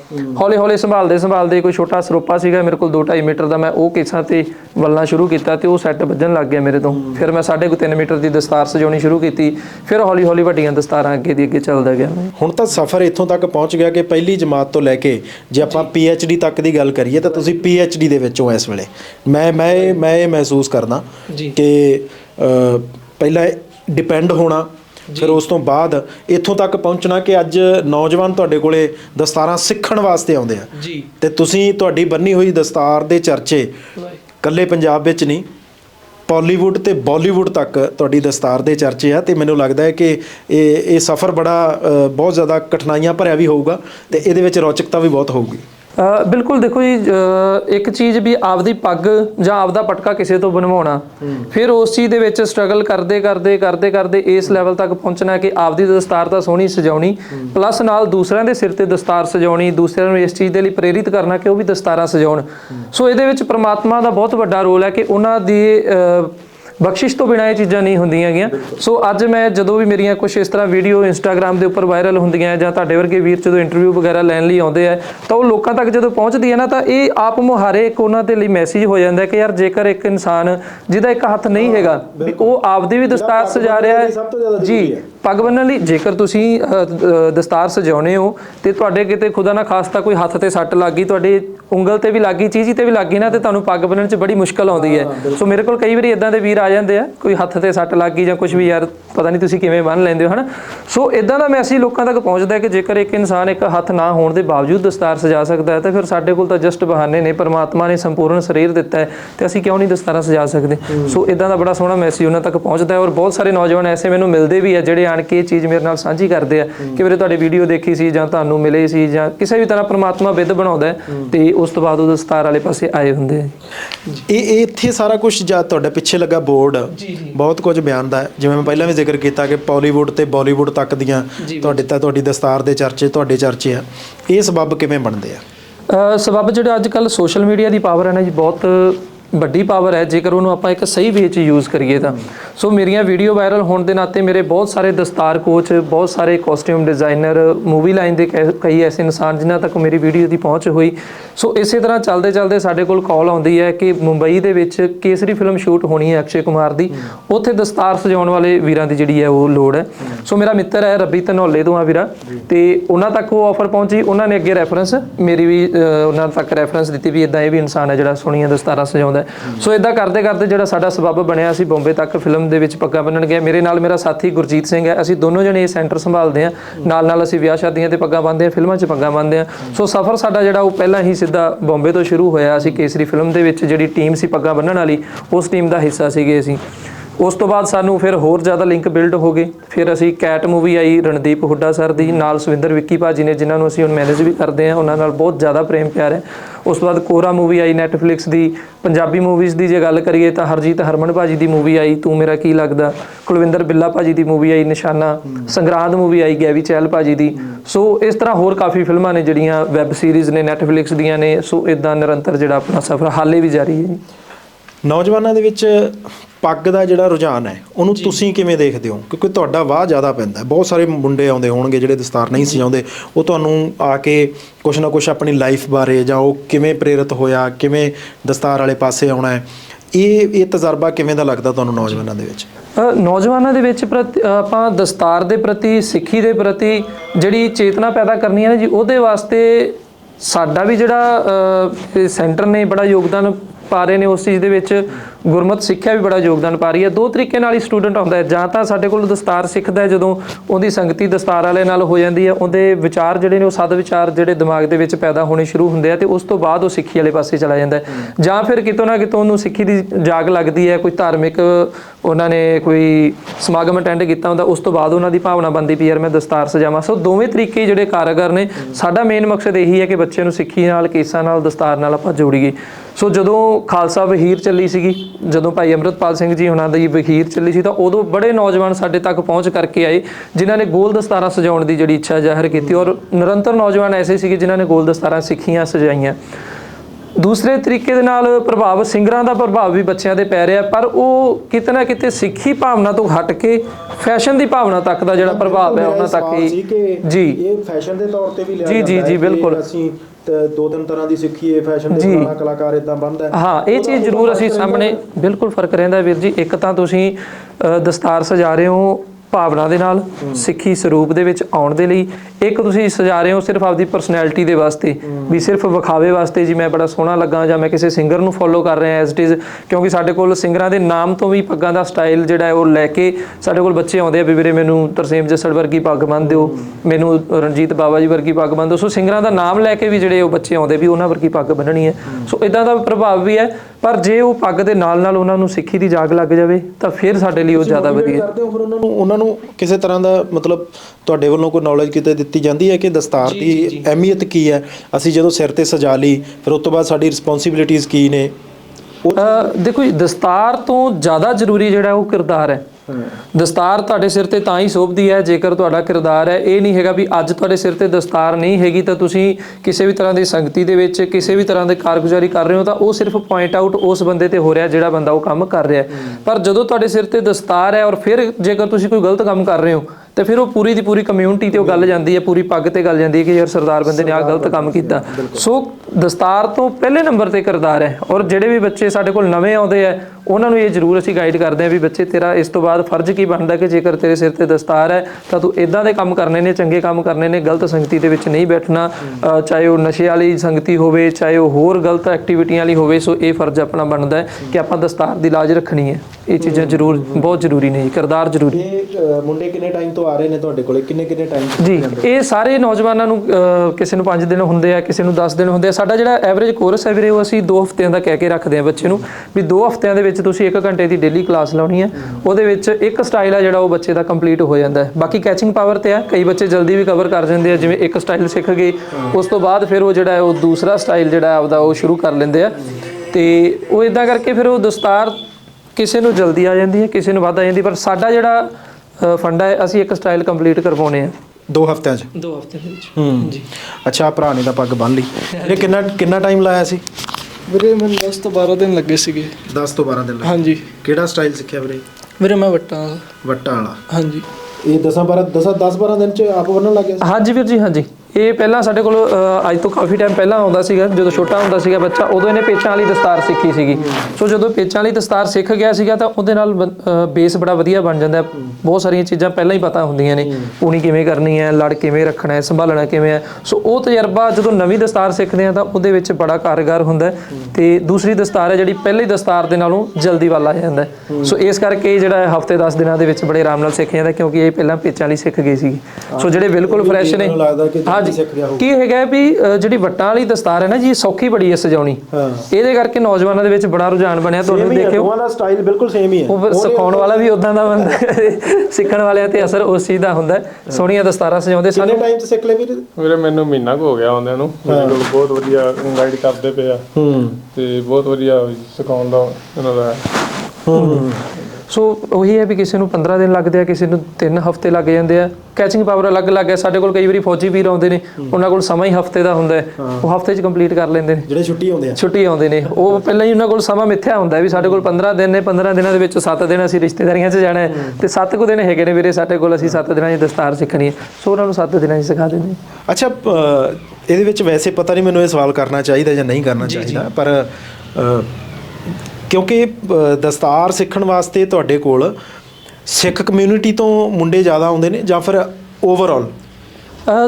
ਹੌਲੀ ਹੌਲੀ ਸੰਭਾਲਦੇ ਸੰਭਾਲਦੇ ਕੋਈ ਛੋਟਾ ਸਰੋਪਾ ਸੀਗਾ ਮੇਰੇ ਕੋਲ 2.5 ਮੀਟਰ ਦਾ ਮੈਂ ਉਹ ਕੇਸਾਂ ਤੇ ਵੱਲਣਾ ਸ਼ੁਰੂ ਕੀਤਾ ਤੇ ਉਹ ਸੈੱਟ ਵੱਜਣ ਲੱਗ ਗਿਆ ਮੇਰੇ ਤੋਂ। ਫਿਰ ਮੈਂ 3.5 ਮੀਟਰ ਦੀ ਦਸਤਾਰ ਸਜਾਉਣੀ ਸ਼ੁਰੂ ਕੀਤੀ। ਫਿਰ ਹੌਲੀ ਹੌਲੀ ਵੱਡੀਆਂ ਦਸਤਾਰਾਂ ਅੱਗੇ ਦੀ ਅੱਗੇ ਚੱਲਦਾ ਗਿਆ ਮੈਂ। ਹੁਣ ਤਾਂ ਸਫ਼ਰ ਇੱਥੋਂ ਤੱਕ ਪਹੁੰਚ ਗਿਆ ਕਿ ਪਹਿਲੀ ਜਮਾਤ ਤੋਂ ਲੈ ਕੇ ਜੇ ਆਪਾਂ ਡੀ ਤੱਕ ਦੀ ਗੱਲ ਕਰੀਏ ਤਾਂ ਤੁਸੀਂ ਡੀ ਦੇ ਵਿੱਚ ਹੋ ਇਸ ਵੇਲੇ। ਮੈਂ ਮੈਂ ਮੈਂ ਇਹ ਮਹਿਸੂਸ ਕਰਦਾ। ਕਿ ਪਹਿਲਾਂ ਡਿਪੈਂਡ ਹੋਣਾ। ਫਿਰ ਉਸ ਤੋਂ ਬਾਅਦ ਇੱਥੋਂ ਤੱਕ ਪਹੁੰਚਣਾ ਕਿ ਅੱਜ ਨੌਜਵਾਨ ਤੁਹਾਡੇ ਕੋਲੇ ਦਸਤਾਰਾਂ ਸਿੱਖਣ ਵਾਸਤੇ ਆਉਂਦੇ ਆ। ਜੀ। ਤੇ ਤੁਸੀਂ ਤੁਹਾਡੀ ਬੰਨੀ ਹੋਈ ਦਸਤਾਰ ਦੇ ਚਰਚੇ ਕੱਲੇ ਪੰਜਾਬ ਵਿੱਚ ਨਹੀਂ ਪਾਲੀਵੁੱਡ ਤੇ ਬਾਲੀਵੁੱਡ ਤੱਕ ਤੁਹਾਡੀ ਦਸਤਾਰ ਦੇ ਚਰਚੇ ਆ। ਤੇ ਮੈਨੂੰ ਲੱਗਦਾ ਹੈ ਕਿ ਇਹ ਇਹ ਸਫ਼ਰ ਬੜਾ ਬਹੁਤ ਜ਼ਿਆਦਾ ਕਠਿਨਾਈਆਂ ਭਰਿਆ ਵੀ ਹੋਊਗਾ ਤੇ ਇਹਦੇ ਵਿੱਚ ਰੌਚਕਤਾ ਵੀ ਬਹੁਤ ਹੋਊਗੀ। ਬਿਲਕੁਲ ਦੇਖੋ ਜੀ ਇੱਕ ਚੀਜ਼ ਵੀ ਆਪਦੀ ਪੱਗ ਜਾਂ ਆਪਦਾ ਪਟਕਾ ਕਿਸੇ ਤੋਂ ਬਣਵਾਉਣਾ ਫਿਰ ਉਸ ਚੀਜ਼ ਦੇ ਵਿੱਚ ਸਟਰਗਲ ਕਰਦੇ ਕਰਦੇ ਕਰਦੇ ਕਰਦੇ ਇਸ ਲੈਵਲ ਤੱਕ ਪਹੁੰਚਣਾ ਕਿ ਆਪਦੀ ਦਸਤਾਰ ਤਾਂ ਸੋਹਣੀ ਸਜਾਉਣੀ ਪਲੱਸ ਨਾਲ ਦੂਸਰਿਆਂ ਦੇ ਸਿਰ ਤੇ ਦਸਤਾਰ ਸਜਾਉਣੀ ਦੂਸਰਿਆਂ ਨੂੰ ਇਸ ਚੀਜ਼ ਦੇ ਲਈ ਪ੍ਰੇਰਿਤ ਕਰਨਾ ਕਿ ਉਹ ਵੀ ਦਸਤਾਰਾਂ ਸਜਾਉਣ। ਸੋ ਇਹਦੇ ਵਿੱਚ ਪ੍ਰਮਾਤਮਾ ਦਾ ਬਹੁਤ ਵੱਡਾ ਰੋਲ ਹੈ ਕਿ ਉਹਨਾਂ ਦੀ ਬਖਸ਼ਿਸ਼ ਤੋਂ ਬਿਨਾਂ ਇਹ ਚੀਜ਼ਾਂ ਨਹੀਂ ਹੁੰਦੀਆਂ ਹੈਗੀਆਂ ਸੋ ਅੱਜ ਮੈਂ ਜਦੋਂ ਵੀ ਮੇਰੀਆਂ ਕੁਝ ਇਸ ਤਰ੍ਹਾਂ ਵੀਡੀਓ ਇੰਸਟਾਗ੍ਰam ਦੇ ਉੱਪਰ ਵਾਇਰਲ ਹੁੰਦੀਆਂ ਜਾਂ ਤੁਹਾਡੇ ਵਰਗੇ ਵੀਰ ਜਦੋਂ ਇੰਟਰਵਿਊ ਵਗੈਰਾ ਲੈਣ ਲਈ ਆਉਂਦੇ ਆ ਤਾਂ ਉਹ ਲੋਕਾਂ ਤੱਕ ਜਦੋਂ ਪਹੁੰਚਦੀ ਹੈ ਨਾ ਤਾਂ ਇਹ ਆਪ ਮੁਹਾਰੇ ਇੱਕ ਉਹਨਾਂ ਦੇ ਲਈ ਮੈਸੇਜ ਹੋ ਜਾਂਦਾ ਕਿ ਯਾਰ ਜੇਕਰ ਇੱਕ ਇਨਸਾਨ ਜਿਹਦਾ ਇੱਕ ਹੱਥ ਨਹੀਂ ਹੈਗਾ ਉਹ ਆਪਦੀ ਵੀ ਦਸਤਾਰ ਸਜਾ ਰਿਹਾ ਹੈ। ਜੀ। ਪੱਗ ਬੰਨਣ ਲਈ ਜੇਕਰ ਤੁਸੀਂ ਦਸਤਾਰ ਸਜਾਉਨੇ ਹੋ ਤੇ ਤੁਹਾਡੇ ਕਿਤੇ ਖੁਦਾ ਨਾ ਖਾਸਤਾ ਕੋਈ ਹੱਥ ਤੇ ਸੱਟ ਲੱਗ ਗਈ ਤੁਹਾਡੇ ਉਂਗਲ ਤੇ ਵੀ ਲੱਗ ਗਈ ਚੀਜ਼ੀ ਤੇ ਵੀ ਲੱਗ ਗਈ ਨਾ ਤੇ ਤੁਹਾਨੂੰ ਪੱਗ ਬੰਨਣ 'ਚ ਬੜੀ ਮੁਸ਼ਕਲ ਆਉਂਦੀ ਹੈ। ਸੋ ਮੇਰੇ ਕੋਲ ਕਈ ਵਾਰੀ ਇਦਾਂ ਦੇ ਵੀਰ ਆ ਜਾਂਦੇ ਆ ਕੋਈ ਹੱਥ ਤੇ ਸੱਟ ਲੱਗ ਗਈ ਜਾਂ ਕੁਝ ਵੀ ਯਾਰ ਪਤਾ ਨਹੀਂ ਤੁਸੀਂ ਕਿਵੇਂ ਬੰਨ ਲੈਂਦੇ ਹੋ ਹਨਾ? ਸੋ ਇਦਾਂ ਦਾ ਮੈਸੇਜ ਲੋਕਾਂ ਤੱਕ ਪਹੁੰਚਦਾ ਹੈ ਕਿ ਜੇਕਰ ਇੱਕ ਇਨਸਾਨ ਇੱਕ ਹੱਥ ਨਾ ਹੋਣ ਦੇ ਬਾਵਜੂਦ ਦਸਤਾਰ ਸਜਾ ਸਕਦਾ ਹੈ ਤਾਂ ਫਿਰ ਸਾਡੇ ਕੋਲ ਤਾਂ ਜਸਟ ਬਹਾਨੇ ਨੇ ਪਰਮਾਤਮਾ ਨੇ ਸੰਪੂਰਨ ਸਰੀਰ ਦਿੱਤਾ ਹੈ ਤੇ ਅਸੀਂ ਕਿਉਂ ਨਹੀਂ ਦਸਤਾਰਾਂ ਸਜਾ ਸਕਦੇ? ਸੋ ਇਦਾਂ ਦਾ ਬੜਾ ਸੋਹਣਾ ਮੈਸੇਜ ਉਹਨਾਂ ਤੱਕ ਪਹੁੰਚਦਾ ਹੈ ਔਰ ਬਹੁਤ ਸਾਰੇ ਨੌਜਵਾਨ ਐਸੇ ਮੈਨੂੰ ਮਿਲਦੇ ਵੀ ਆ ਜਿਹੜੇ ਆਣ ਕੇ ਇਹ ਚੀਜ਼ ਮੇਰੇ ਨਾਲ ਸਾਂਝੀ ਕਰਦੇ ਆ ਕਿ ਵੀਰੇ ਤੁਹਾਡੀ ਵੀਡੀਓ ਦੇਖੀ ਸੀ ਜਾਂ ਤੁਹਾਨੂੰ ਮਿਲੇ ਸੀ ਜਾਂ ਕਿਸੇ ਵੀ ਤਰ੍ਹਾਂ ਪਰਮਾਤਮਾ ਵਿਦ ਬਣਾਉਂਦਾ ਹੈ ਤੇ ਉਸ ਤੋਂ ਬਾਅਦ ਉਹ ਦਸਤਾਰ ਵਾਲੇ ਪਾਸੇ ਆਏ ਹੁੰਦੇ ਆ ਇਹ ਇਹ ਇੱਥੇ ਸਾਰਾ ਕੁਝ ਜਾਂ ਤੁਹਾਡੇ ਪਿੱਛੇ ਲੱਗਾ ਬੋਰਡ ਬਹੁਤ ਕੁਝ ਬਿਆਨਦਾ ਹੈ। ਜਿਵੇਂ ਮੈਂ ਪਹਿਲਾਂ ਵੀ ਜ਼ਿਕਰ ਕੀਤਾ ਕਿ ਪਾਲੀਵੁੱਡ ਤੇ ਬਾਲੀਵੁੱਡ ਤੱਕ ਦੀਆਂ ਤੁਹਾਡੇ ਤਾਂ ਤੁਹਾਡੀ ਦਸਤਾਰ ਦੇ ਚਰਚੇ ਤੁਹਾਡੇ ਚਰਚੇ ਆ। ਇਹ ਸਬਬ ਕਿਵੇਂ ਬਣਦੇ ਆ? ਸਬਬ ਜਿਹੜਾ ਅੱਜ ਕੱਲ ਸੋਸ਼ਲ ਮੀਡੀਆ ਦੀ ਪਾਵਰ ਹੈ ਨਾ ਜੀ ਬਹੁਤ ਵੱਡੀ ਪਾਵਰ ਹੈ। ਜੇਕਰ ਉਹਨੂੰ ਆਪਾਂ ਇੱਕ ਸਹੀ ਵੇ 'ਚ ਯੂਜ਼ ਕਰੀਏ ਤਾਂ। ਸੋ ਮੇਰੀਆਂ ਵੀਡੀਓ ਵਾਇਰਲ ਹੋਣ ਦੇ ਨਾਤੇ ਮੇਰੇ ਬਹੁਤ ਸਾਰੇ ਦਸਤਾਰ ਕੋਚ ਬਹੁਤ ਸਾਰੇ ਕਾਸਟਿਊਮ ਡਿਜ਼ਾਈਨਰ ਮੂਵੀ ਲਾਈਨ ਦੇ ਕਈ ਐਸੇ ਇਨਸਾਨ ਜਿਨ੍ਹਾਂ ਤੱਕ ਮੇਰੀ ਵੀਡੀਓ ਦੀ ਪਹੁੰਚ ਹੋਈ। ਸੋ ਇਸੇ ਤਰ੍ਹਾਂ ਚੱਲਦੇ ਚੱਲਦੇ ਸਾਡੇ ਕੋਲ ਕਾਲ ਆਉਂਦੀ ਹੈ ਕਿ ਮੁੰਬਈ ਦੇ ਵਿੱਚ ਕੇਸਰੀ ਫਿਲਮ ਸ਼ੂਟ ਹੋਣੀ ਹੈ ਅਕਸ਼ੇ ਕੁਮਾਰ ਦੀ। ਉੱਥੇ ਦਸਤਾਰ ਸਜਾਉਣ ਵਾਲੇ ਵੀਰਾਂ ਦੀ ਜਿਹੜੀ ਹੈ ਉਹ ਲੋੜ ਹੈ। ਸੋ ਮੇਰਾ ਮਿੱਤਰ ਹੈ ਰੱਬੀ ਧਨੌਲੇ ਤੋਂ ਆ ਵੀਰਾ। ਤੇ ਉਹਨਾਂ ਤੱਕ ਉਹ ਆਫਰ ਪਹੁੰਚੀ। ਉਹਨਾਂ ਨੇ ਅੱਗੇ ਰੈਫਰੈਂਸ ਮੇਰੀ ਵੀ ਉਹਨਾਂ ਤੱਕ ਰੈਫਰੈਂਸ ਦਿੱਤੀ ਵੀ ਇਦਾਂ ਇਹ ਵੀ ਇਨਸਾਨ ਹੈ ਜਿਹੜਾ ਸੋਹਣੀਆਂ ਦਸਤਾਰਾਂ ਸਜਾਉਂਦਾ। ਸੋ ਇਦਾਂ ਕਰਦੇ ਕਰਦੇ ਜਿਹੜਾ ਸਾਡਾ ਸਬਬ ਬਣਿਆ ਸੀ ਬੰਬੇ ਤੱਕ ਫਿਲਮ ਦੇ ਵਿੱਚ ਪੱਗਾਂ ਬੰਨਣ ਗਿਆ। ਮੇਰੇ ਨਾਲ ਮੇਰਾ ਸਾਥੀ ਗੁਰਜੀਤ ਸਿੰਘ ਹੈ। ਅਸੀਂ ਦੋਨੋਂ ਜਣੇ ਇਹ ਸੈਂਟਰ ਸੰਭਾਲਦੇ ਹਾਂ। ਨਾਲ ਨਾਲ ਅਸੀਂ ਵਿਆਹ ਸ਼ਾਦੀਆਂ ਤੇ ਪੱਗਾਂ ਬੰਨ੍ਹਦੇ ਹਾਂ ਫਿਲਮਾਂ 'ਚ ਪੱਗਾਂ ਬੰਨ੍ਹਦੇ ਹਾਂ। ਸੋ ਸਫ਼ਰ ਸਾਡਾ ਜਿਹੜਾ ਉਹ ਪਹਿਲਾਂ ਹੀ ਸਿੱਧਾ ਬੰਬੇ ਤੋਂ ਸ਼ੁਰੂ ਹੋਇਆ ਸੀ ਕੇਸਰੀ ਫਿਲਮ ਦੇ ਵਿੱਚ, ਜਿਹੜੀ ਟੀਮ ਸੀ ਪੱਗਾਂ ਬੰਨਣ ਵਾਲੀ, ਉਸ ਟੀਮ ਦਾ ਹਿੱਸਾ ਸੀਗੇ ਅਸੀਂ। ਉਸ ਤੋਂ ਬਾਅਦ ਸਾਨੂੰ ਫਿਰ ਹੋਰ ਜ਼ਿਆਦਾ ਲਿੰਕ ਬਿਲਡ ਹੋ ਗਏ। ਫਿਰ ਅਸੀਂ ਕੈਟ ਮੂਵੀ ਆਈ ਰਣਦੀਪ ਹੁੱਡਾ ਸਰ ਦੀ, ਨਾਲ ਸੁਵਿੰਦਰ ਵਿੱਕੀ ਭਾਜੀ ਨੇ, ਜਿਨ੍ਹਾਂ ਨੂੰ ਅਸੀਂ ਹੁਣ ਮੈਨੇਜ ਵੀ ਕਰਦੇ ਹਾਂ, ਉਹਨਾਂ ਨਾਲ ਬਹੁਤ ਜ਼ਿਆਦਾ ਪ੍ਰੇਮ ਪਿਆਰ ਹੈ। ਉਸ ਤੋਂ ਬਾਅਦ ਕੋਰਾ ਮੂਵੀ ਆਈ ਨੈਟਫਲਿਕਸ ਦੀ, ਪੰਜਾਬੀ ਮੂਵੀਜ਼ ਦੀ ਜੇ ਗੱਲ ਕਰੀਏ ਤਾਂ ਹਰਜੀਤ ਹਰਮਨ ਭਾਜੀ ਦੀ ਮੂਵੀ ਆਈ, ਤੂੰ ਮੇਰਾ ਕੀ ਲੱਗਦਾ? ਕੁਲਵਿੰਦਰ ਬਿੱਲਾ ਭਾਜੀ ਦੀ ਮੂਵੀ ਆਈ, ਨਿਸ਼ਾਨਾ। ਸੰਗਰਾਂਦ ਮੂਵੀ ਆਈ, ਗੈਵੀ ਚਹਿਲ ਭਾਜੀ ਦੀ। ਸੋ ਇਸ ਤਰ੍ਹਾਂ ਹੋਰ ਕਾਫੀ ਫਿਲਮਾਂ ਨੇ ਜਿਹੜੀਆਂ ਵੈਬ ਸੀਰੀਜ਼ ਨੇ ਨੈਟਫਲਿਕਸ ਦੀਆਂ ਨੇ, ਸੋ ਇਦਾਂ ਨਿਰੰਤਰ ਜਿਹੜਾ ਆਪਣਾ ਸਫ਼ਰ ਹਾਲੇ ਵੀ ਜਾਰੀ ਹੈ ਜੀ। ਨੌਜਵਾਨਾਂ ਦੇ ਵਿੱਚ ਪੱਗ ਦਾ ਜਿਹੜਾ ਰੁਝਾਨ ਹੈ ਉਹਨੂੰ ਤੁਸੀਂ ਕਿਵੇਂ ਦੇਖਦੇ ਹੋ? ਕਿਉਂਕਿ ਤੁਹਾਡਾ ਵਾਹ ਜ਼ਿਆਦਾ ਪੈਂਦਾ। ਬਹੁਤ ਸਾਰੇ ਮੁੰਡੇ ਆਉਂਦੇ ਹੋਣਗੇ ਜਿਹੜੇ ਦਸਤਾਰ ਨਹੀਂ ਸਜਾਉਂਦੇ। ਉਹ ਤੁਹਾਨੂੰ ਆ ਕੇ ਕੁਛ ਨਾ ਕੁਛ ਆਪਣੀ ਲਾਈਫ ਬਾਰੇ ਜਾਂ ਉਹ ਕਿਵੇਂ ਪ੍ਰੇਰਿਤ ਹੋਇਆ ਕਿਵੇਂ ਦਸਤਾਰ ਵਾਲੇ ਪਾਸੇ ਆਉਣਾ ਹੈ ਇਹ ਇਹ ਤਜਰਬਾ ਕਿਵੇਂ ਦਾ ਲੱਗਦਾ ਤੁਹਾਨੂੰ ਨੌਜਵਾਨਾਂ ਦੇ ਵਿੱਚ? ਨੌਜਵਾਨਾਂ ਦੇ ਵਿੱਚ ਆਪਾਂ ਦਸਤਾਰ ਦੇ ਪ੍ਰਤੀ ਸਿੱਖੀ ਦੇ ਪ੍ਰਤੀ ਜਿਹੜੀ ਚੇਤਨਾ ਪੈਦਾ ਕਰਨੀ ਹੈ ਨਾ ਜੀ ਉਹਦੇ ਵਾਸਤੇ ਸਾਡਾ ਵੀ ਜਿਹੜਾ ਸੈਂਟਰ ਨੇ ਬੜਾ ਯੋਗਦਾਨ ਪਾ ਰਹੇ ਨੇ, ਉਸ ਚੀਜ਼ ਦੇ ਵਿੱਚ ਗੁਰਮਤ ਸਿੱਖਿਆ ਵੀ ਬੜਾ ਯੋਗਦਾਨ ਪਾ ਰਹੀ ਹੈ। ਦੋ ਤਰੀਕੇ ਨਾਲ ਹੀ ਸਟੂਡੈਂਟ ਆਉਂਦਾ ਹੈ। ਜਾਂ ਤਾਂ ਸਾਡੇ ਕੋਲ ਦਸਤਾਰ ਸਿੱਖਦਾ ਹੈ, ਜਦੋਂ ਉਹਦੀ ਸੰਗਤੀ ਦਸਤਾਰ ਵਾਲੇ ਨਾਲ ਹੋ ਜਾਂਦੀ ਹੈ। ਉਹਦੇ ਵਿਚਾਰ ਜਿਹੜੇ ਨੇ, ਉਹ ਸਦ ਵਿਚਾਰ ਜਿਹੜੇ ਦਿਮਾਗ ਦੇ ਵਿੱਚ ਪੈਦਾ ਹੋਣੇ ਸ਼ੁਰੂ ਹੁੰਦੇ ਆ ਤੇ ਉਸ ਤੋਂ ਬਾਅਦ ਉਹ ਸਿੱਖੀ ਵਾਲੇ ਪਾਸੇ ਚਲਾ ਜਾਂਦਾ ਹੈ। ਜਾਂ ਫਿਰ ਕਿਤੋਂ ਨਾ ਕਿਤੋਂ ਉਹਨੂੰ ਸਿੱਖੀ ਦੀ ਜਾਗ ਲੱਗਦੀ ਹੈ। ਕੋਈ ਧਾਰਮਿਕ ਉਹਨਾਂ ਨੇ ਕੋਈ ਸਮਾਗਮ ਅਟੈਂਡ ਕੀਤਾ ਹੁੰਦਾ, ਉਸ ਤੋਂ ਬਾਅਦ ਉਹਨਾਂ ਦੀ ਭਾਵਨਾ ਬੰਦੀ ਵੀ ਯਾਰ ਮੈਂ ਦਸਤਾਰ ਸਜਾਵਾਂ। ਸੋ ਦੋਵੇਂ ਤਰੀਕੇ ਜਿਹੜੇ ਕਾਰਗਰ ਨੇ, ਸਾਡਾ ਮੇਨ ਮਕਸਦ ਇਹੀ ਹੈ ਕਿ ਬੱਚੇ ਨੂੰ ਸਿੱਖੀ ਨਾਲ, ਕੇਸਾਂ ਨਾਲ, ਦਸਤਾਰ ਨਾਲ ਆਪਾਂ ਜੋੜੀਏ। ਸੋ ਜਦੋਂ ਖਾਲਸਾ ਵਹੀਰ ਚੱਲੀ ਸੀਗੀ ਜਦੋਂ ਭਾਈ ਅਮਰਤਪਾਲ ਸਿੰਘ ਜੀ ਉਹਨਾਂ ਦੀ ਵਹੀਰ ਚੱਲੀ ਸੀ ਤਾਂ ਉਦੋਂ ਬੜੇ ਨੌਜਵਾਨ ਸਾਡੇ ਤੱਕ ਪਹੁੰਚ ਕਰਕੇ ਆਏ ਜਿਨ੍ਹਾਂ ਨੇ ਗੋਲ ਦਸਤਾਰਾਂ ਸਜਾਉਣ ਦੀ ਜਿਹੜੀ ਇੱਛਾ ਜ਼ਾਹਰ ਕੀਤੀ ਔਰ ਨਿਰੰਤਰ ਨੌਜਵਾਨ ਐਸੇ ਸੀਗੇ ਜਿਨ੍ਹਾਂ ਨੇ ਗੋਲ ਦਸਤਾਰਾਂ ਸਿੱਖੀਆਂ ਸਜਾਈਆਂ ਦੂਸਰੇ ਤਰੀਕੇ ਦੇ ਨਾਲ ਪ੍ਰਭਾਵ ਸਿੰਗਰਾਂ ਦਾ ਪ੍ਰਭਾਵ ਵੀ ਬੱਚਿਆਂ ਦੇ ਪੈ ਰਿਹਾ ਪਰ ਉਹ ਕਿਤੇ ਨਾ ਕਿਤੇ ਸਿੱਖੀ ਭਾਵਨਾ ਤੋਂ ਹਟ ਕੇ ਫੈਸ਼ਨ ਦੀ ਭਾਵਨਾ ਤੱਕ ਦਾ ਜਿਹੜਾ ਪ੍ਰਭਾਵ ਹੈ ਉਹਨਾਂ ਤੱਕ ਹੀ ਜੀ ਇਹ ਫੈਸ਼ਨ ਦੇ ਤੌਰ ਤੇ ਵੀ ਲਿਆ ਜੀ, ਜੀ, ਜਾਂਦਾ ਹੈ ਜੀ, ਕਿ ਬਿਲਕੁਲ। ਅਸੀਂ ਤੇ ਦੋ ਤਿੰਨ ਤਰ੍ਹਾਂ ਦੀ ਸਿੱਖੀਏ ਫੈਸ਼ਨ ਦੇ। ਪੁਰਾਣਾ ਕਲਾਕਾਰ ਇਦਾਂ ਬਣਦਾ ਹੈ। ਹਾਂ ਇਹ ਚੀਜ਼ ਜ਼ਰੂਰ ਅਸੀਂ ਸਾਹਮਣੇ ਬਿਲਕੁਲ ਫ਼ਰਕ ਰਹਿੰਦਾ ਵੀਰ ਜੀ। ਇੱਕ ਤਾਂ ਤੁਸੀਂ ਦਸਤਾਰ ਸਜਾ ਰਹੇ ਹੋ ਭਾਵਨਾ ਦੇ ਨਾਲ ਸਿੱਖੀ ਸਰੂਪ ਦੇ ਵਿੱਚ ਆਉਣ ਦੇ ਲਈ। ਇੱਕ ਤੁਸੀਂ ਸਜਾ ਰਹੇ ਹੋ ਸਿਰਫ ਆਪਦੀ ਪਰਸਨੈਲਿਟੀ ਦੇ ਵਾਸਤੇ ਵੀ ਸਿਰਫ ਵਿਖਾਵੇ ਵਾਸਤੇ ਜੀ ਮੈਂ ਬੜਾ ਸੋਹਣਾ ਲੱਗਾ ਜਾਂ ਮੈਂ ਕਿਸੇ ਸਿੰਗਰ ਨੂੰ ਫੋਲੋ ਕਰ ਰਿਹਾ ਐਜ਼ ਇਟ ਇਜ਼ ਕਿਉਂਕਿ ਸਾਡੇ ਕੋਲ ਸਿੰਗਰਾਂ ਦੇ ਨਾਮ ਤੋਂ ਵੀ ਪੱਗਾਂ ਦਾ ਸਟਾਈਲ ਜਿਹੜਾ ਹੈ ਉਹ ਲੈ ਕੇ ਸਾਡੇ ਕੋਲ ਬੱਚੇ ਆਉਂਦੇ ਆ ਵੀ ਵੀਰੇ ਮੈਨੂੰ ਤਰਸੇਮ ਜੱਸੜ ਵਰਗੀ ਪੱਗ ਬੰਨ੍ਹ ਦਿਓ ਮੈਨੂੰ ਰਣਜੀਤ ਬਾਬਾ ਜੀ ਵਰਗੀ ਪੱਗ ਬੰਨ੍ਹ ਦਿਓ। ਸੋ ਸਿੰਗਰਾਂ ਦਾ ਨਾਮ ਲੈ ਕੇ ਵੀ ਜਿਹੜੇ ਉਹ ਬੱਚੇ ਆਉਂਦੇ ਵੀ ਉਹਨਾਂ ਵਰਗੀ ਪੱਗ ਬੰਨਣੀ ਹੈ। ਸੋ ਇਦਾਂ ਦਾ ਪ੍ਰਭਾਵ ਵੀ ਹੈ ਪਰ ਜੇ ਉਹ ਪੱਗ ਦੇ ਨਾਲ ਨਾਲ ਉਹਨਾਂ ਨੂੰ ਸਿੱਖੀ ਦੀ ਜਾਗ ਲੱਗ ਜਾਵੇ ਤਾਂ ਫਿਰ ਸਾਡੇ ਲਈ ਉਹ ਜ਼ਿਆਦਾ ਵਧੀਆ। ਕਰਦੇ ਹੋ ਫਿਰ ਉਹਨਾਂ ਨੂੰ ਉਹਨਾਂ ਨੂੰ ਕਿਸੇ ਤਰ੍ਹਾਂ ਦਾ ਮਤਲਬ ਤੁਹਾਡੇ ਵੱਲੋਂ ਕੋਈ ਨੌਲੇਜ ਕਿਤੇ ਦਿੱਤੀ ਜਾਂਦੀ ਹੈ ਕਿ ਦਸਤਾਰ ਦੀ ਅਹਿਮੀਅਤ ਕੀ ਹੈ? ਅਸੀਂ ਜਦੋਂ ਸਿਰ ਤੇ ਸਜਾ ਲਈ ਫਿਰ ਉਸ ਤੋਂ ਬਾਅਦ ਸਾਡੀ ਰਿਸਪੌਂਸਿਬਿਲਿਟੀਆਂ ਕੀ ਨੇ? ਦੇਖੋ ਜੀ ਦਸਤਾਰ ਤੋਂ ਜ਼ਿਆਦਾ ਜ਼ਰੂਰੀ ਜਿਹੜਾ ਉਹ ਕਿਰਦਾਰ ਹੈ। ਦਸਤਾਰ ਤੁਹਾਡੇ ਸਿਰ ਤੇ ਤਾਂ ਹੀ ਸ਼ੋਭਦੀ ਹੈ ਜੇਕਰ ਤੁਹਾਡਾ ਕਿਰਦਾਰ ਹੈ ਇਹ ਨਹੀਂ ਹੈਗਾ ਵੀ ਅੱਜ ਤੁਹਾਡੇ ਸਿਰ ਤੇ ਦਸਤਾਰ ਨਹੀਂ ਹੈਗੀ ਤਾਂ ਤੁਸੀਂ ਕਿਸੇ ਵੀ ਤਰ੍ਹਾਂ ਦੀ ਸੰਗਤੀ ਦੇ ਵਿੱਚ ਕਿਸੇ ਵੀ ਤਰ੍ਹਾਂ ਦੇ ਕਾਰਗੁਜ਼ਾਰੀ ਕਰ ਰਹੇ ਹੋ ਤਾਂ ਉਹ ਸਿਰਫ ਪੁਆਇੰਟ ਆਊਟ ਉਸ ਬੰਦੇ ਤੇ ਹੋ ਰਿਹਾ ਜਿਹੜਾ ਬੰਦਾ ਉਹ ਕੰਮ ਕਰ ਰਿਹਾ ਪਰ ਜਦੋਂ ਤੁਹਾਡੇ ਸਿਰ ਤੇ ਦਸਤਾਰ ਹੈ ਔਰ ਫਿਰ ਜੇਕਰ ਤੁਸੀਂ ਕੋਈ ਗਲਤ ਕੰਮ ਕਰ ਰਹੇ ਹੋ ਤੇ ਫਿਰ ਉਹ ਪੂਰੀ ਦੀ ਪੂਰੀ ਕਮਿਊਨਿਟੀ ਤੇ ਉਹ ਗੱਲ ਜਾਂਦੀ ਹੈ ਪੂਰੀ ਪੱਗ ਤੇ ਗੱਲ ਜਾਂਦੀ ਹੈ ਕਿ ਯਾਰ ਸਰਦਾਰ ਬੰਦੇ ਨੇ ਆਹ ਗਲਤ ਕੰਮ ਕੀਤਾ। ਸੋ ਦਸਤਾਰ ਤੋਂ ਪਹਿਲੇ ਨੰਬਰ ਤੇ ਕਿਰਦਾਰ ਹੈ ਔਰ ਜਿਹੜੇ ਵੀ ਬੱਚੇ ਸਾਡੇ ਕੋਲ ਨਵੇਂ ਆਉਂਦੇ ਆ ਉਹਨਾਂ ਨੂੰ ਇਹ ਜ਼ਰੂਰ ਅਸੀਂ ਗਾਈਡ ਕਰਦੇ ਹਾਂ ਵੀ ਬੱਚੇ ਤੇਰਾ ਇਸ ਤੋਂ ਬਾਅਦ ਫਰਜ਼ ਕੀ ਬਣਦਾ ਕਿ ਜੇਕਰ ਤੇਰੇ ਸਿਰ ਤੇ ਦਸਤਾਰ ਹੈ ਤਾਂ ਤੂੰ ਇਦਾਂ ਦੇ ਕੰਮ ਕਰਨੇ ਨੇ ਚੰਗੇ ਕੰਮ ਕਰਨੇ ਨੇ ਗਲਤ ਸੰਗਤੀ ਦੇ ਵਿੱਚ ਨਹੀਂ ਬੈਠਣਾ। ਚਾਹੇ ਉਹ ਨਸ਼ੇ ਵਾਲੀ ਸੰਗਤੀ ਹੋਵੇ ਚਾਹੇ ਉਹ ਹੋਰ ਗਲਤ ਐਕਟੀਵਿਟੀਆਂ ਵਾਲੀ ਹੋਵੇ ਸੋ ਇਹ ਫਰਜ਼ ਆਪਣਾ ਬਣਦਾ ਹੈ ਕਿ ਆਪਾਂ ਦਸਤਾਰ ਦੀ ਲਾਜ ਰੱਖਣੀ ਹੈ। ਇਹ ਚੀਜ਼ਾਂ ਜ਼ਰੂਰ ਬਹੁਤ ਜ਼ਰੂਰੀ ਨੇ ਜੀ, ਕਿਰਦਾਰ ਜ਼ਰੂਰੀ। ਇਹ ਅ, ਮੁੰਡੇ ਕਿੰਨੇ ਟਾਈਮ ਤੋਂ ਆ ਰਹੇ ਨੇ ਤੁਹਾਡੇ ਕੋਲੇ? ਕਿੰਨੇ ਕਿੰਨੇ ਟਾਈਮ ਜੀ ਇਹ ਸਾਰੇ ਨੌਜਵਾਨਾਂ ਨੂੰ ਕਿਸੇ ਨੂੰ 5 ਦਿਨ ਹੁੰਦੇ ਆ ਕਿਸੇ ਨੂੰ 10 ਦਿਨ ਹੁੰਦੇ ਆ। ਸਾਡਾ ਜਿਹੜਾ ਐਵਰੇਜ ਕੋਰਸ ਹੈ ਵੀਰੇ ਉਹ ਅਸੀਂ 2 ਹਫ਼ਤਿਆਂ ਦਾ ਕਹਿ ਕੇ ਰੱਖਦੇ ਆ ਬੱਚੇ ਨੂੰ ਵੀ 2 ਹਫ਼ਤਿਆਂ ਦੇ ਵਿੱਚ ਤੁਸੀਂ 1 ਘੰਟੇ ਦੀ ਡੇਲੀ ਕਲਾਸ ਲਾਉਣੀ ਹੈ। ਉਹਦੇ ਵਿੱਚ ਇੱਕ ਸਟਾਈਲ ਆ ਜਿਹੜਾ ਉਹ ਬੱਚੇ ਦਾ ਕੰਪਲੀਟ ਹੋ ਜਾਂਦਾ ਹੈ। ਬਾਕੀ ਕੈਚਿੰਗ ਪਾਵਰ ਤੇ ਆ ਕਈ ਬੱਚੇ ਜਲਦੀ ਵੀ ਕਵਰ ਕਰ ਜਾਂਦੇ ਆ ਜਿਵੇਂ ਇੱਕ ਸਟਾਈਲ ਸਿੱਖ ਗਏ ਉਸ ਤੋਂ ਬਾਅਦ ਫਿਰ ਉਹ ਜਿਹੜਾ ਹੈ ਉਹ ਦੂਸਰਾ ਸਟਾਈਲ ਜਿਹੜਾ ਆਪਦਾ ਉਹ ਸ਼ੁਰੂ ਕਰ ਲੈਂਦੇ ਆ। ਤੇ ਉਹ ਇਦਾਂ ਕਰਕੇ ਫਿਰ ਉਹ ਦਸਤਾਰ ਕਿਸੇ ਨੂੰ ਜਲਦੀ ਆ ਜਾਂਦੀ ਹੈ ਕਿਸੇ ਨੂੰ ਵੱਧ ਆ ਜਾਂਦੀ ਪਰ ਸਾਡਾ ਜਿਹੜਾ ਫੰਡਾ ਹੈ ਅਸੀਂ ਇੱਕ ਸਟਾਈਲ ਕੰਪਲੀਟ ਕਰਵਾਉਣੇ ਆ। ਦੋ ਹਫ਼ਤਿਆਂ 'ਚ? ਦੋ ਹਫ਼ਤੇ ਦੇ ਵਿੱਚ। ਹੂੰ। ਅੱਛਾ ਭਰਾ ਨੇ ਤਾਂ ਪੱਗ ਬੰਨ ਲਈ। ਇਹ ਕਿੰਨਾ ਕਿੰਨਾ ਟਾਈਮ ਲਾਇਆ ਸੀ? ਵੀਰੇ ਮੈਨੂੰ 10 ਤੋਂ 12 ਦਿਨ ਲੱਗੇ ਸੀਗੇ। 10 ਤੋਂ 12 ਦਿਨ ਲੱਗੇ? ਹਾਂਜੀ। ਕਿਹੜਾ ਸਟਾਈਲ ਸਿੱਖਿਆ ਵੀਰੇ? ਵੀਰੇ ਮੈਂ ਵੱਟਾਂ ਵੱਟਾਂ ਵਾਲਾ। ਹਾਂਜੀ। ਇਹ 10 12 10 10 12 ਦਿਨ 'ਚ ਆਪ ਬੰਨਣ ਲੱਗ ਗਿਆ ਸੀ? ਹਾਂਜੀ ਵੀਰ ਜੀ ਹਾਂਜੀ। ਇਹ ਪਹਿਲਾਂ ਸਾਡੇ ਕੋਲ ਅੱਜ ਤੋਂ ਕਾਫੀ ਟਾਈਮ ਪਹਿਲਾਂ ਆਉਂਦਾ ਸੀਗਾ ਜਦੋਂ ਛੋਟਾ ਹੁੰਦਾ ਸੀਗਾ ਬੱਚਾ ਉਦੋਂ ਇਹਨੇ ਪੇਚਾਂ ਵਾਲੀ ਦਸਤਾਰ ਸਿੱਖੀ ਸੀਗੀ। ਸੋ ਜਦੋਂ ਪੇਚਾਂ ਵਾਲੀ ਦਸਤਾਰ ਸਿੱਖ ਗਿਆ ਸੀਗਾ ਤਾਂ ਉਹਦੇ ਨਾਲ ਬੇਸ ਬੜਾ ਵਧੀਆ ਬਣ ਜਾਂਦਾ ਹੈ। ਬਹੁਤ ਸਾਰੀਆਂ ਚੀਜ਼ਾਂ ਪਹਿਲਾਂ ਹੀ ਪਤਾ ਹੁੰਦੀਆਂ ਨੇ। ਪੂਣੀ ਕਿਵੇਂ ਕਰਨੀ ਹੈ ਲੜ ਕਿਵੇਂ ਰੱਖਣਾ ਹੈ ਸੰਭਾਲਣਾ ਕਿਵੇਂ ਹੈ। ਸੋ ਉਹ ਤਜਰਬਾ ਜਦੋਂ ਨਵੀਂ ਦਸਤਾਰ ਸਿੱਖਦੇ ਆ ਤਾਂ ਉਹਦੇ ਵਿੱਚ ਬੜਾ ਕਾਰਗਰ ਹੁੰਦਾ ਹੈ। ਤੇ ਦੂਸਰੀ ਦਸਤਾਰ ਹੈ ਜਿਹੜੀ ਪਹਿਲੀ ਦਸਤਾਰ ਦੇ ਨਾਲੋਂ ਜਲਦੀ ਵੱਲ ਆ ਜਾਂਦਾ ਹੈ। ਸੋ ਇਸ ਕਰਕੇ ਜਿਹੜਾ ਹਫ਼ਤੇ 10 ਦਿਨਾਂ ਦੇ ਵਿੱਚ ਬੜੇ ਆਰਾਮ ਨਾਲ ਸਿੱਖ ਜਾਂਦਾ ਕਿਉਂਕਿ ਇਹ ਪਹਿਲਾਂ ਪੇਚਾਂ ਵਾਲੀ ਸਿੱਖ ਗਈ ਸੀਗੀ। ਸੋ ਜਿਹੜੇ ਬਿਲਕੁਲ ਫਰੈਸ਼ ਨੇ ਜਲਦੀ ਹਾਂਜੀ। ਸਿੱਖ ਗਿਆ ਹੋਊ। ਕੀ ਹੈਗਾ ਵੀ ਅ, ਜਿਹੜੀ ਵੱਟਾਂ ਵਾਲੀ ਦਸਤਾਰ ਹੈ ਨਾ ਜੀ ਇਹ ਸੌਖੀ ਬੜੀ ਹੈ ਸਜਾਉਣੀ। ਹਾਂ। ਇਹਦੇ ਕਰਕੇ ਨੌਜਵਾਨਾਂ ਦੇ ਵਿੱਚ ਬੜਾ ਰੁਝਾਨ ਬਣਿਆ ਤੁਹਾਨੂੰ ਸੇਮ ਹੀ ਹੈ ਦੇਖਿਓ। ਦੋਵਾਂ ਦਾ ਸਟਾਈਲ ਬਿਲਕੁਲ ਸੇਮ ਹੀ ਹੈ। ਉਹ ਸਿਖਾਉਣ ਵਾਲਾ ਵੀ ਉਦਾਂ ਦਾ ਬੰਦਾ ਹੈ। ਸਿੱਖਣ ਵਾਲਿਆਂ ਤੇ ਅਸਰ ਉਸ ਚੀਜ਼ ਦਾ ਹੁੰਦਾ ਹੈ। ਸੋਹਣੀਆਂ ਦਸਤਾਰਾਂ ਸਜਾਉਂਦੇ ਕਿੰਨੇ ਸਾਨੂੰ। ਟਾਈਮ 'ਚ ਸਿੱਖ ਲਏ ਵੀਰੇ? ਵੀਰੇ ਮੈਨੂੰ ਮਹੀਨਾ ਕੁ ਹੋ ਗਿਆ ਆਉਂਦਿਆਂ ਨੂੰ। ਮੇਰੇ ਕੋਲ ਬਹੁਤ ਵਧੀਆ ਗਾਈਡ ਕਰਦੇ ਪਏ ਆ। ਹੂੰ। ਤੇ ਬਹੁਤ ਵਧੀਆ ਸਿਖਾਉਣ ਦਾ ਇਹਨਾਂ ਦਾ ਹੈ। ਹੂੰ। ਸੋ ਉਹੀ ਹੈ ਵੀ ਕਿਸੇ ਨੂੰ 15 ਦਿਨ ਲੱਗਦੇ ਆ ਕਿਸੇ ਨੂੰ 3 ਹਫ਼ਤੇ ਲੱਗ ਜਾਂਦੇ ਆ। ਕੈਚਿੰਗ ਪਾਵਰ ਅਲੱਗ-ਅਲੱਗ ਹੈ। ਸਾਡੇ ਕੋਲ ਕਈ ਵਾਰੀ ਫੌਜੀ ਵੀਰ ਆਉਂਦੇ ਨੇ ਉਹਨਾਂ ਕੋਲ ਸਮਾਂ ਹੀ ਹਫ਼ਤੇ ਦਾ ਹੁੰਦਾ ਹੈ। ਉਹ ਹਫ਼ਤੇ 'ਚ ਕੰਪਲੀਟ ਕਰ ਲੈਂਦੇ ਨੇ। ਜਿਹੜੇ ਛੁੱਟੀ ਆਉਂਦੇ ਆ। ਛੁੱਟੀ ਆਉਂਦੇ ਨੇ। ਉਹ ਪਹਿਲਾਂ ਹੀ ਉਹਨਾਂ ਕੋਲ ਸਮਾਂ ਮਿੱਥਿਆ ਹੁੰਦਾ ਹੈ ਵੀ ਸਾਡੇ ਕੋਲ 15 ਦਿਨ ਨੇ 15 ਦਿਨਾਂ ਦੇ ਵਿੱਚ 7 ਦਿਨ ਅਸੀਂ ਰਿਸ਼ਤੇਦਾਰੀਆਂ 'ਚ ਜਾਣਾ ਹੈ। ਤੇ 7 ਕੁ ਦਿਨ ਹੈਗੇ ਨੇ ਵੀਰੇ ਸਾਡੇ ਕੋਲ ਅਸੀਂ 7 ਦਿਨਾਂ 'ਚ ਦਸਤਾਰ ਸਿੱਖਣੀ ਹੈ। ਸੋ ਉਹਨਾਂ ਨੂੰ 7 ਦਿਨਾਂ 'ਚ ਸਿਖਾ ਦਿੰਦੇ। ਅੱਛਾ ਇਹਦੇ ਵਿੱਚ ਵੈਸੇ ਪਤਾ ਨਹੀਂ ਮੈਨੂੰ ਇਹ ਸਵਾਲ ਕਰਨਾ ਚਾਹੀਦਾ ਜਾਂ ਨਹੀਂ ਕਰਨਾ ਚਾਹੀਦਾ ਪਰ ਕਿਉਂਕਿ ਦਸਤਾਰ ਸਿੱਖਣ ਵਾਸਤੇ ਤੁਹਾਡੇ ਕੋਲ ਸਿੱਖ ਕਮਿਊਨਿਟੀ ਤੋਂ ਮੁੰਡੇ ਜ਼ਿਆਦਾ ਆਉਂਦੇ ਨੇ ਜਾਂ ਫਿਰ ਓਵਰਆਲ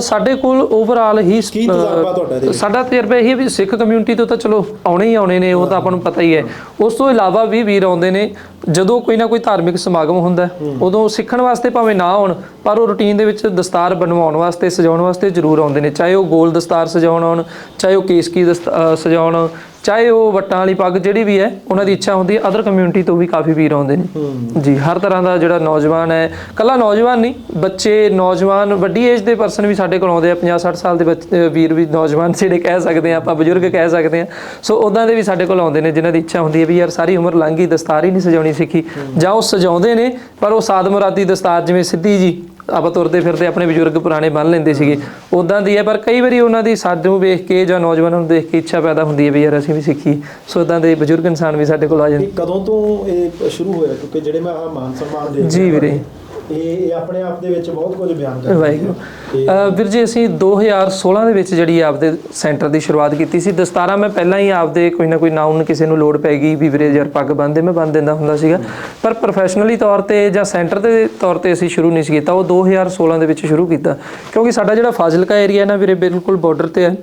ਸਾਡੇ ਕੋਲ ਓਵਰਆਲ ਹੀ ਕੀ ਤਜਰਬਾ ਤੁਹਾਡਾ ਸਾਡਾ ਤਜਰਬਾ ਇਹ ਹੈ ਵੀ ਸਿੱਖ ਕਮਿਊਨਿਟੀ ਤੋਂ ਤਾਂ ਚਲੋ ਆਉਣੇ ਹੀ ਆਉਣੇ ਨੇ ਉਹ ਤਾਂ ਆਪਾਂ ਨੂੰ ਪਤਾ ਹੀ ਹੈ। ਉਸ ਤੋਂ ਇਲਾਵਾ ਵੀ ਵੀਰ ਆਉਂਦੇ ਨੇ ਜਦੋਂ ਕੋਈ ਨਾ ਕੋਈ ਧਾਰਮਿਕ ਸਮਾਗਮ ਹੁੰਦਾ ਉਦੋਂ ਸਿੱਖਣ ਵਾਸਤੇ ਭਾਵੇਂ ਨਾ ਆਉਣ ਪਰ ਉਹ ਰੁਟੀਨ ਦੇ ਵਿੱਚ ਦਸਤਾਰ ਬਣਵਾਉਣ ਵਾਸਤੇ ਸਜਾਉਣ ਵਾਸਤੇ ਜ਼ਰੂਰ ਆਉਂਦੇ ਨੇ। ਚਾਹੇ ਉਹ ਗੋਲ ਦਸਤਾਰ ਸਜਾਉਣ ਆਉਣ ਚਾਹੇ ਉਹ ਕੇਸਕੀ ਸਜਾਉਣ ਚਾਹੇ ਉਹ ਵੱਟਾਂ ਵਾਲੀ ਪੱਗ ਜਿਹੜੀ ਵੀ ਹੈ ਉਹਨਾਂ ਦੀ ਇੱਛਾ ਹੁੰਦੀ ਹੈ ਅਦਰ ਕਮਿਊਨਿਟੀ ਤੋਂ ਵੀ ਕਾਫੀ ਵੀਰ ਆਉਂਦੇ ਨੇ। ਜੀ ਹਰ ਤਰ੍ਹਾਂ ਦਾ ਜਿਹੜਾ ਨੌਜਵਾਨ ਹੈ ਕੱਲਾ ਨੌਜਵਾਨ ਨਹੀਂ ਬੱਚੇ ਨੌਜਵਾਨ ਵੱਡੀ ਏਜ ਦੇ ਪਰਸਨ ਵੀ ਸਾਡੇ ਕੋਲ ਆਉਂਦੇ ਆ 50 60 ਸਾਲ ਦੇ ਵੀਰ ਵੀ ਨੌਜਵਾਨ ਜਿਹੜੇ ਕਹਿ ਸਕਦੇ ਆ ਆਪਾਂ ਬਜ਼ੁਰਗ ਕਹਿ ਸਕਦੇ ਆ। ਸੋ ਉਦਾਂ ਦੇ ਵੀ ਸਾਡੇ ਕੋਲ ਆਉਂਦੇ ਨੇ ਜਿਨ੍ਹਾਂ ਦੀ ਇੱਛਾ ਹੁੰਦੀ ਹੈ ਵੀ ਯਾਰ ਸਾਰੀ ਉਮਰ ਲੰਘ ਗਈ ਦਸਤਾਰ ਹੀ ਨਹੀਂ ਸਜਾਉਣੀ ਸਿੱਖੀ। ਜਾਂ ਉਹ ਸਜਾਉਂਦੇ ਨੇ ਪਰ ਉਹ ਸਾਦ ਮੁਰਾਦੀ ਦਸਤਾਰ ਜਿਵੇਂ ਸਿੱਧੀ ਜੀ ਆਪਾਂ ਤੁਰਦੇ ਫਿਰਦੇ ਆਪਣੇ ਬਜ਼ੁਰਗ ਪੁਰਾਣੇ ਬੰਨ ਲੈਂਦੇ ਸੀਗੇ ਉਦਾਂ ਦੀ ਹੈ ਪਰ ਕਈ ਵਾਰੀ ਉਹਨਾਂ ਦੀ ਸਾਨੂੰ ਵੇਖ ਕੇ ਜਾਂ ਨੌਜਵਾਨਾਂ ਨੂੰ ਦੇਖ ਕੇ ਇੱਛਾ ਪੈਦਾ ਹੁੰਦੀ ਹੈ ਵੀ ਯਾਰ ਅਸੀਂ ਵੀ ਸਿੱਖੀ। ਸੋ ਉਦਾਂ ਦੇ ਬਜ਼ੁਰਗ ਇਨਸਾਨ ਵੀ ਸਾਡੇ ਕੋਲ ਆ ਜਾਂਦੇ। ਕਦੋਂ ਤੋਂ ਇਹ ਸ਼ੁਰੂ ਹੋਇਆ? ਕਿਉਂਕਿ ਜਿਹੜੇ ਮੈਂ ਆਹ ਮਾਨ ਸਨਮਾਨ ਦੇ ਜੀ ਵੀਰੇ। ਇਹ ਆਪਣੇ ਆਪ ਦੇ ਵਿੱਚ ਬਹੁਤ ਕੁਝ ਬਿਆਨ ਕਰਦਾ ਵਾਹਿਗੁਰੂ। ਅਹ ਵੀਰ ਜੀ ਅਸੀਂ 2016 ਦੇ ਵਿੱਚ ਜਿਹੜੀ ਆਪਦੇ ਸੈਂਟਰ ਦੀ ਸ਼ੁਰੂਆਤ ਕੀਤੀ ਸੀ ਦਸਤਾਰਾ ਮੈਂ ਪਹਿਲਾਂ ਹੀ ਆਪਦੇ ਕੋਈ ਨਾ ਕੋਈ ਨਾਉਨ ਕਿਸੇ ਨੂੰ ਲੋੜ ਪੈ ਗਈ ਵੀ ਵੀਰੇ ਯਾਰ ਪੱਗ ਬੰਨਦੇ ਮੈਂ ਬੰਨ ਦਿੰਦਾ ਹੁੰਦਾ ਸੀਗਾ। ਪਰ ਪ੍ਰੋਫੈਸ਼ਨਲੀ ਤੌਰ ਤੇ ਜਾਂ ਸੈਂਟਰ ਦੇ ਤੌਰ ਤੇ ਅਸੀਂ ਸ਼ੁਰੂ ਨਹੀਂ ਸੀ ਕੀਤਾ ਉਹ 2016 ਦੇ ਵਿੱਚ ਸ਼ੁਰੂ ਕੀਤਾ। ਕਿਉਂਕਿ ਸਾਡਾ ਜਿਹੜਾ ਫਾਜ਼ਿਲਕਾ ਏਰੀਆ ਨਾ ਵੀਰੇ ਬਿਲਕੁਲ ਬਾਰਡਰ ਤੇ ਹੈ।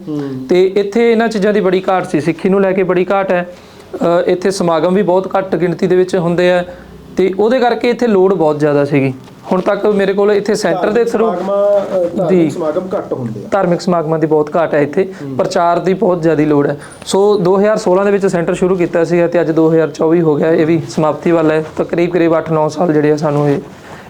ਤੇ ਇੱਥੇ ਇਹਨਾਂ ਚੀਜ਼ਾਂ ਦੀ ਬੜੀ ਘਾਟ ਸੀ ਸਿੱਖੀ ਨੂੰ ਲੈ ਕੇ ਬੜੀ ਘਾਟ ਹੈ। ਇੱਥੇ ਸਮਾਗਮ ਵੀ ਬਹੁਤ ਘੱਟ ਗਿਣਤੀ ਦੇ ਵਿੱਚ ਹੁੰਦੇ ਆ। ਤੇ ਉਹਦੇ ਕਰਕੇ ਇੱਥੇ ਲੋਡ ਬਹੁਤ ਜ਼ਿਆਦਾ ਸੀਗੀ। ਹੁਣ ਤੱਕ ਮੇਰੇ ਕੋਲ ਇੱਥੇ ਸੈਂਟਰ ਦੇ ਥਰੂ। ਧਾਰਮਿਕ ਸਮਾਗਮ ਘੱਟ ਹੁੰਦੇ ਆ। ਧਾਰਮਿਕ ਸਮਾਗਮਾਂ ਦੀ ਬਹੁਤ ਘਾਟ ਹੈ ਇੱਥੇ। ਪ੍ਰਚਾਰ ਦੀ ਬਹੁਤ ਜ਼ਿਆਦਾ ਲੋੜ ਹੈ। ਸੋ 2016 ਦੇ ਵਿੱਚ ਸੈਂਟਰ ਸ਼ੁਰੂ ਕੀਤਾ ਸੀ ਤੇ ਅੱਜ 2024 ਹੋ ਗਿਆ। ਇਹ ਵੀ ਸਮਾਪਤੀ ਵੱਲ ਹੈ। ਤਕਰੀਬ ਕਰੀਬ 8-9 ਸਾਲ ਜਿਹੜੇ ਆ ਸਾਨੂੰ ਇਹ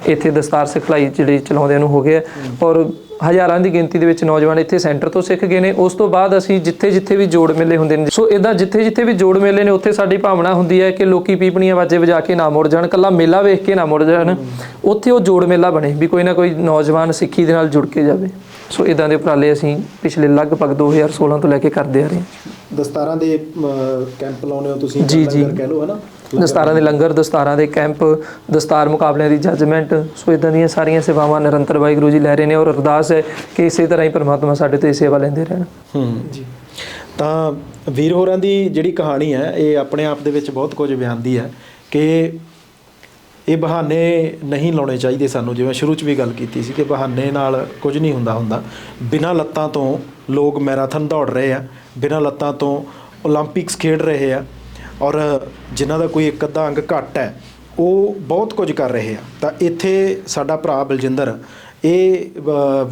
ਇੱਥੇ ਦਸਤਾਰ ਸਿਖਲਾਈ ਜਿਹੜੇ ਚਲਾਉਂਦਿਆਂ ਨੂੰ ਹੋ ਗਏ ਆ। ਔਰ ਹਜ਼ਾਰਾਂ ਦੀ ਗਿਣਤੀ ਦੇ ਵਿੱਚ ਨੌਜਵਾਨ ਇੱਥੇ ਸੈਂਟਰ ਤੋਂ ਸਿੱਖ ਗਏ ਨੇ। ਉਸ ਤੋਂ ਬਾਅਦ ਅਸੀਂ ਜਿੱਥੇ ਜਿੱਥੇ ਵੀ ਜੋੜ ਮੇਲੇ ਹੁੰਦੇ ਨੇ ਸੋ ਇਦਾਂ ਜਿੱਥੇ ਜਿੱਥੇ ਵੀ ਜੋੜ ਮੇਲੇ ਨੇ ਉੱਥੇ ਸਾਡੀ ਭਾਵਨਾ ਹੁੰਦੀ ਹੈ ਕਿ ਲੋਕੀ ਪੀਪਣੀਆਂ ਵਾਜੇ ਵਜਾ ਕੇ ਨਾ ਮੁੜ ਜਾਣ ਕੱਲਾ ਮੇਲਾ ਵੇਖ ਕੇ ਨਾ ਮੁੜ ਜਾਣ। ਉੱਥੇ ਉਹ ਜੋੜ ਮੇਲਾ ਬਣੇ ਵੀ ਕੋਈ ਨਾ ਕੋਈ ਨੌਜਵਾਨ ਸਿੱਖੀ ਦੇ ਨਾਲ ਜੁੜ ਕੇ ਜਾਵੇ। ਸੋ ਇਦਾਂ ਦੇ ਉਪਰਾਲੇ ਅਸੀਂ ਪਿਛਲੇ ਲਗਭਗ 2016 ਤੋਂ ਲੈ ਕੇ ਕਰਦੇ ਆ ਰਹੇ ਹਾਂ। ਦਸਤਾਰਾਂ ਦੇ ਕੈਂਪ ਲਾਉਨੇ ਹੋ ਤੁਸੀਂ ਜੀ, ਜੀ। ਕਹਿ ਲਓ ਹਨਾ? ਦਸਤਾਰਾਂ ਦੇ ਲੰਗਰ, ਦਸਤਾਰਾਂ ਦੇ ਕੈਂਪ, ਦਸਤਾਰ ਮੁਕਾਬਲਿਆਂ ਦੀ ਜੱਜਮੈਂਟ ਸੋ ਇਦਾਂ ਦੀਆਂ ਸਾਰੀਆਂ ਸੇਵਾਵਾਂ ਨਿਰੰਤਰ ਵਾਹਿਗੁਰੂ ਜੀ ਲੈ ਰਹੇ ਨੇ ਔਰ ਅਰਦਾਸ ਹੈ ਕਿ ਇਸੇ ਤਰ੍ਹਾਂ ਹੀ ਪਰਮਾਤਮਾ ਸਾਡੇ 'ਤੇ ਸੇਵਾ ਲੈਂਦੇ ਰਹਿਣ। ਹੂੰ, ਜੀ। ਤਾਂ ਵੀਰ ਹੋਰਾਂ ਦੀ ਜਿਹੜੀ ਕਹਾਣੀ ਹੈ, ਇਹ ਆਪਣੇ ਆਪ ਦੇ ਵਿੱਚ ਬਹੁਤ ਕੁਝ ਬਿਆਨਦੀ ਹੈ ਕਿ ਇਹ ਬਹਾਨੇ ਨਹੀਂ ਲਾਉਣੇ ਚਾਹੀਦੇ ਸਾਨੂੰ। ਜਿਵੇਂ ਸ਼ੁਰੂ 'ਚ ਵੀ ਗੱਲ ਕੀਤੀ ਸੀ ਕਿ ਬਹਾਨੇ ਨਾਲ ਕੁਝ ਨਹੀਂ ਹੁੰਦਾ ਹੁੰਦਾ। ਬਿਨਾਂ ਲੱਤਾਂ ਤੋਂ ਲੋਕ ਮੈਰਾਥਨ ਦੌੜ ਰਹੇ ਆ, ਬਿਨਾਂ ਲੱਤਾਂ ਤੋਂ 올림픽ਸ ਖੇਡ ਰਹੇ ਆ। ਔਰ ਜਿਨ੍ਹਾਂ ਦਾ ਕੋਈ ਇੱਕ ਅੱਧਾ ਅੰਗ ਘੱਟ ਹੈ, ਉਹ ਬਹੁਤ ਕੁਝ ਕਰ ਰਹੇ ਆ। ਤਾਂ ਇੱਥੇ ਸਾਡਾ ਭਰਾ ਬਲਜਿੰਦਰ, ਇਹ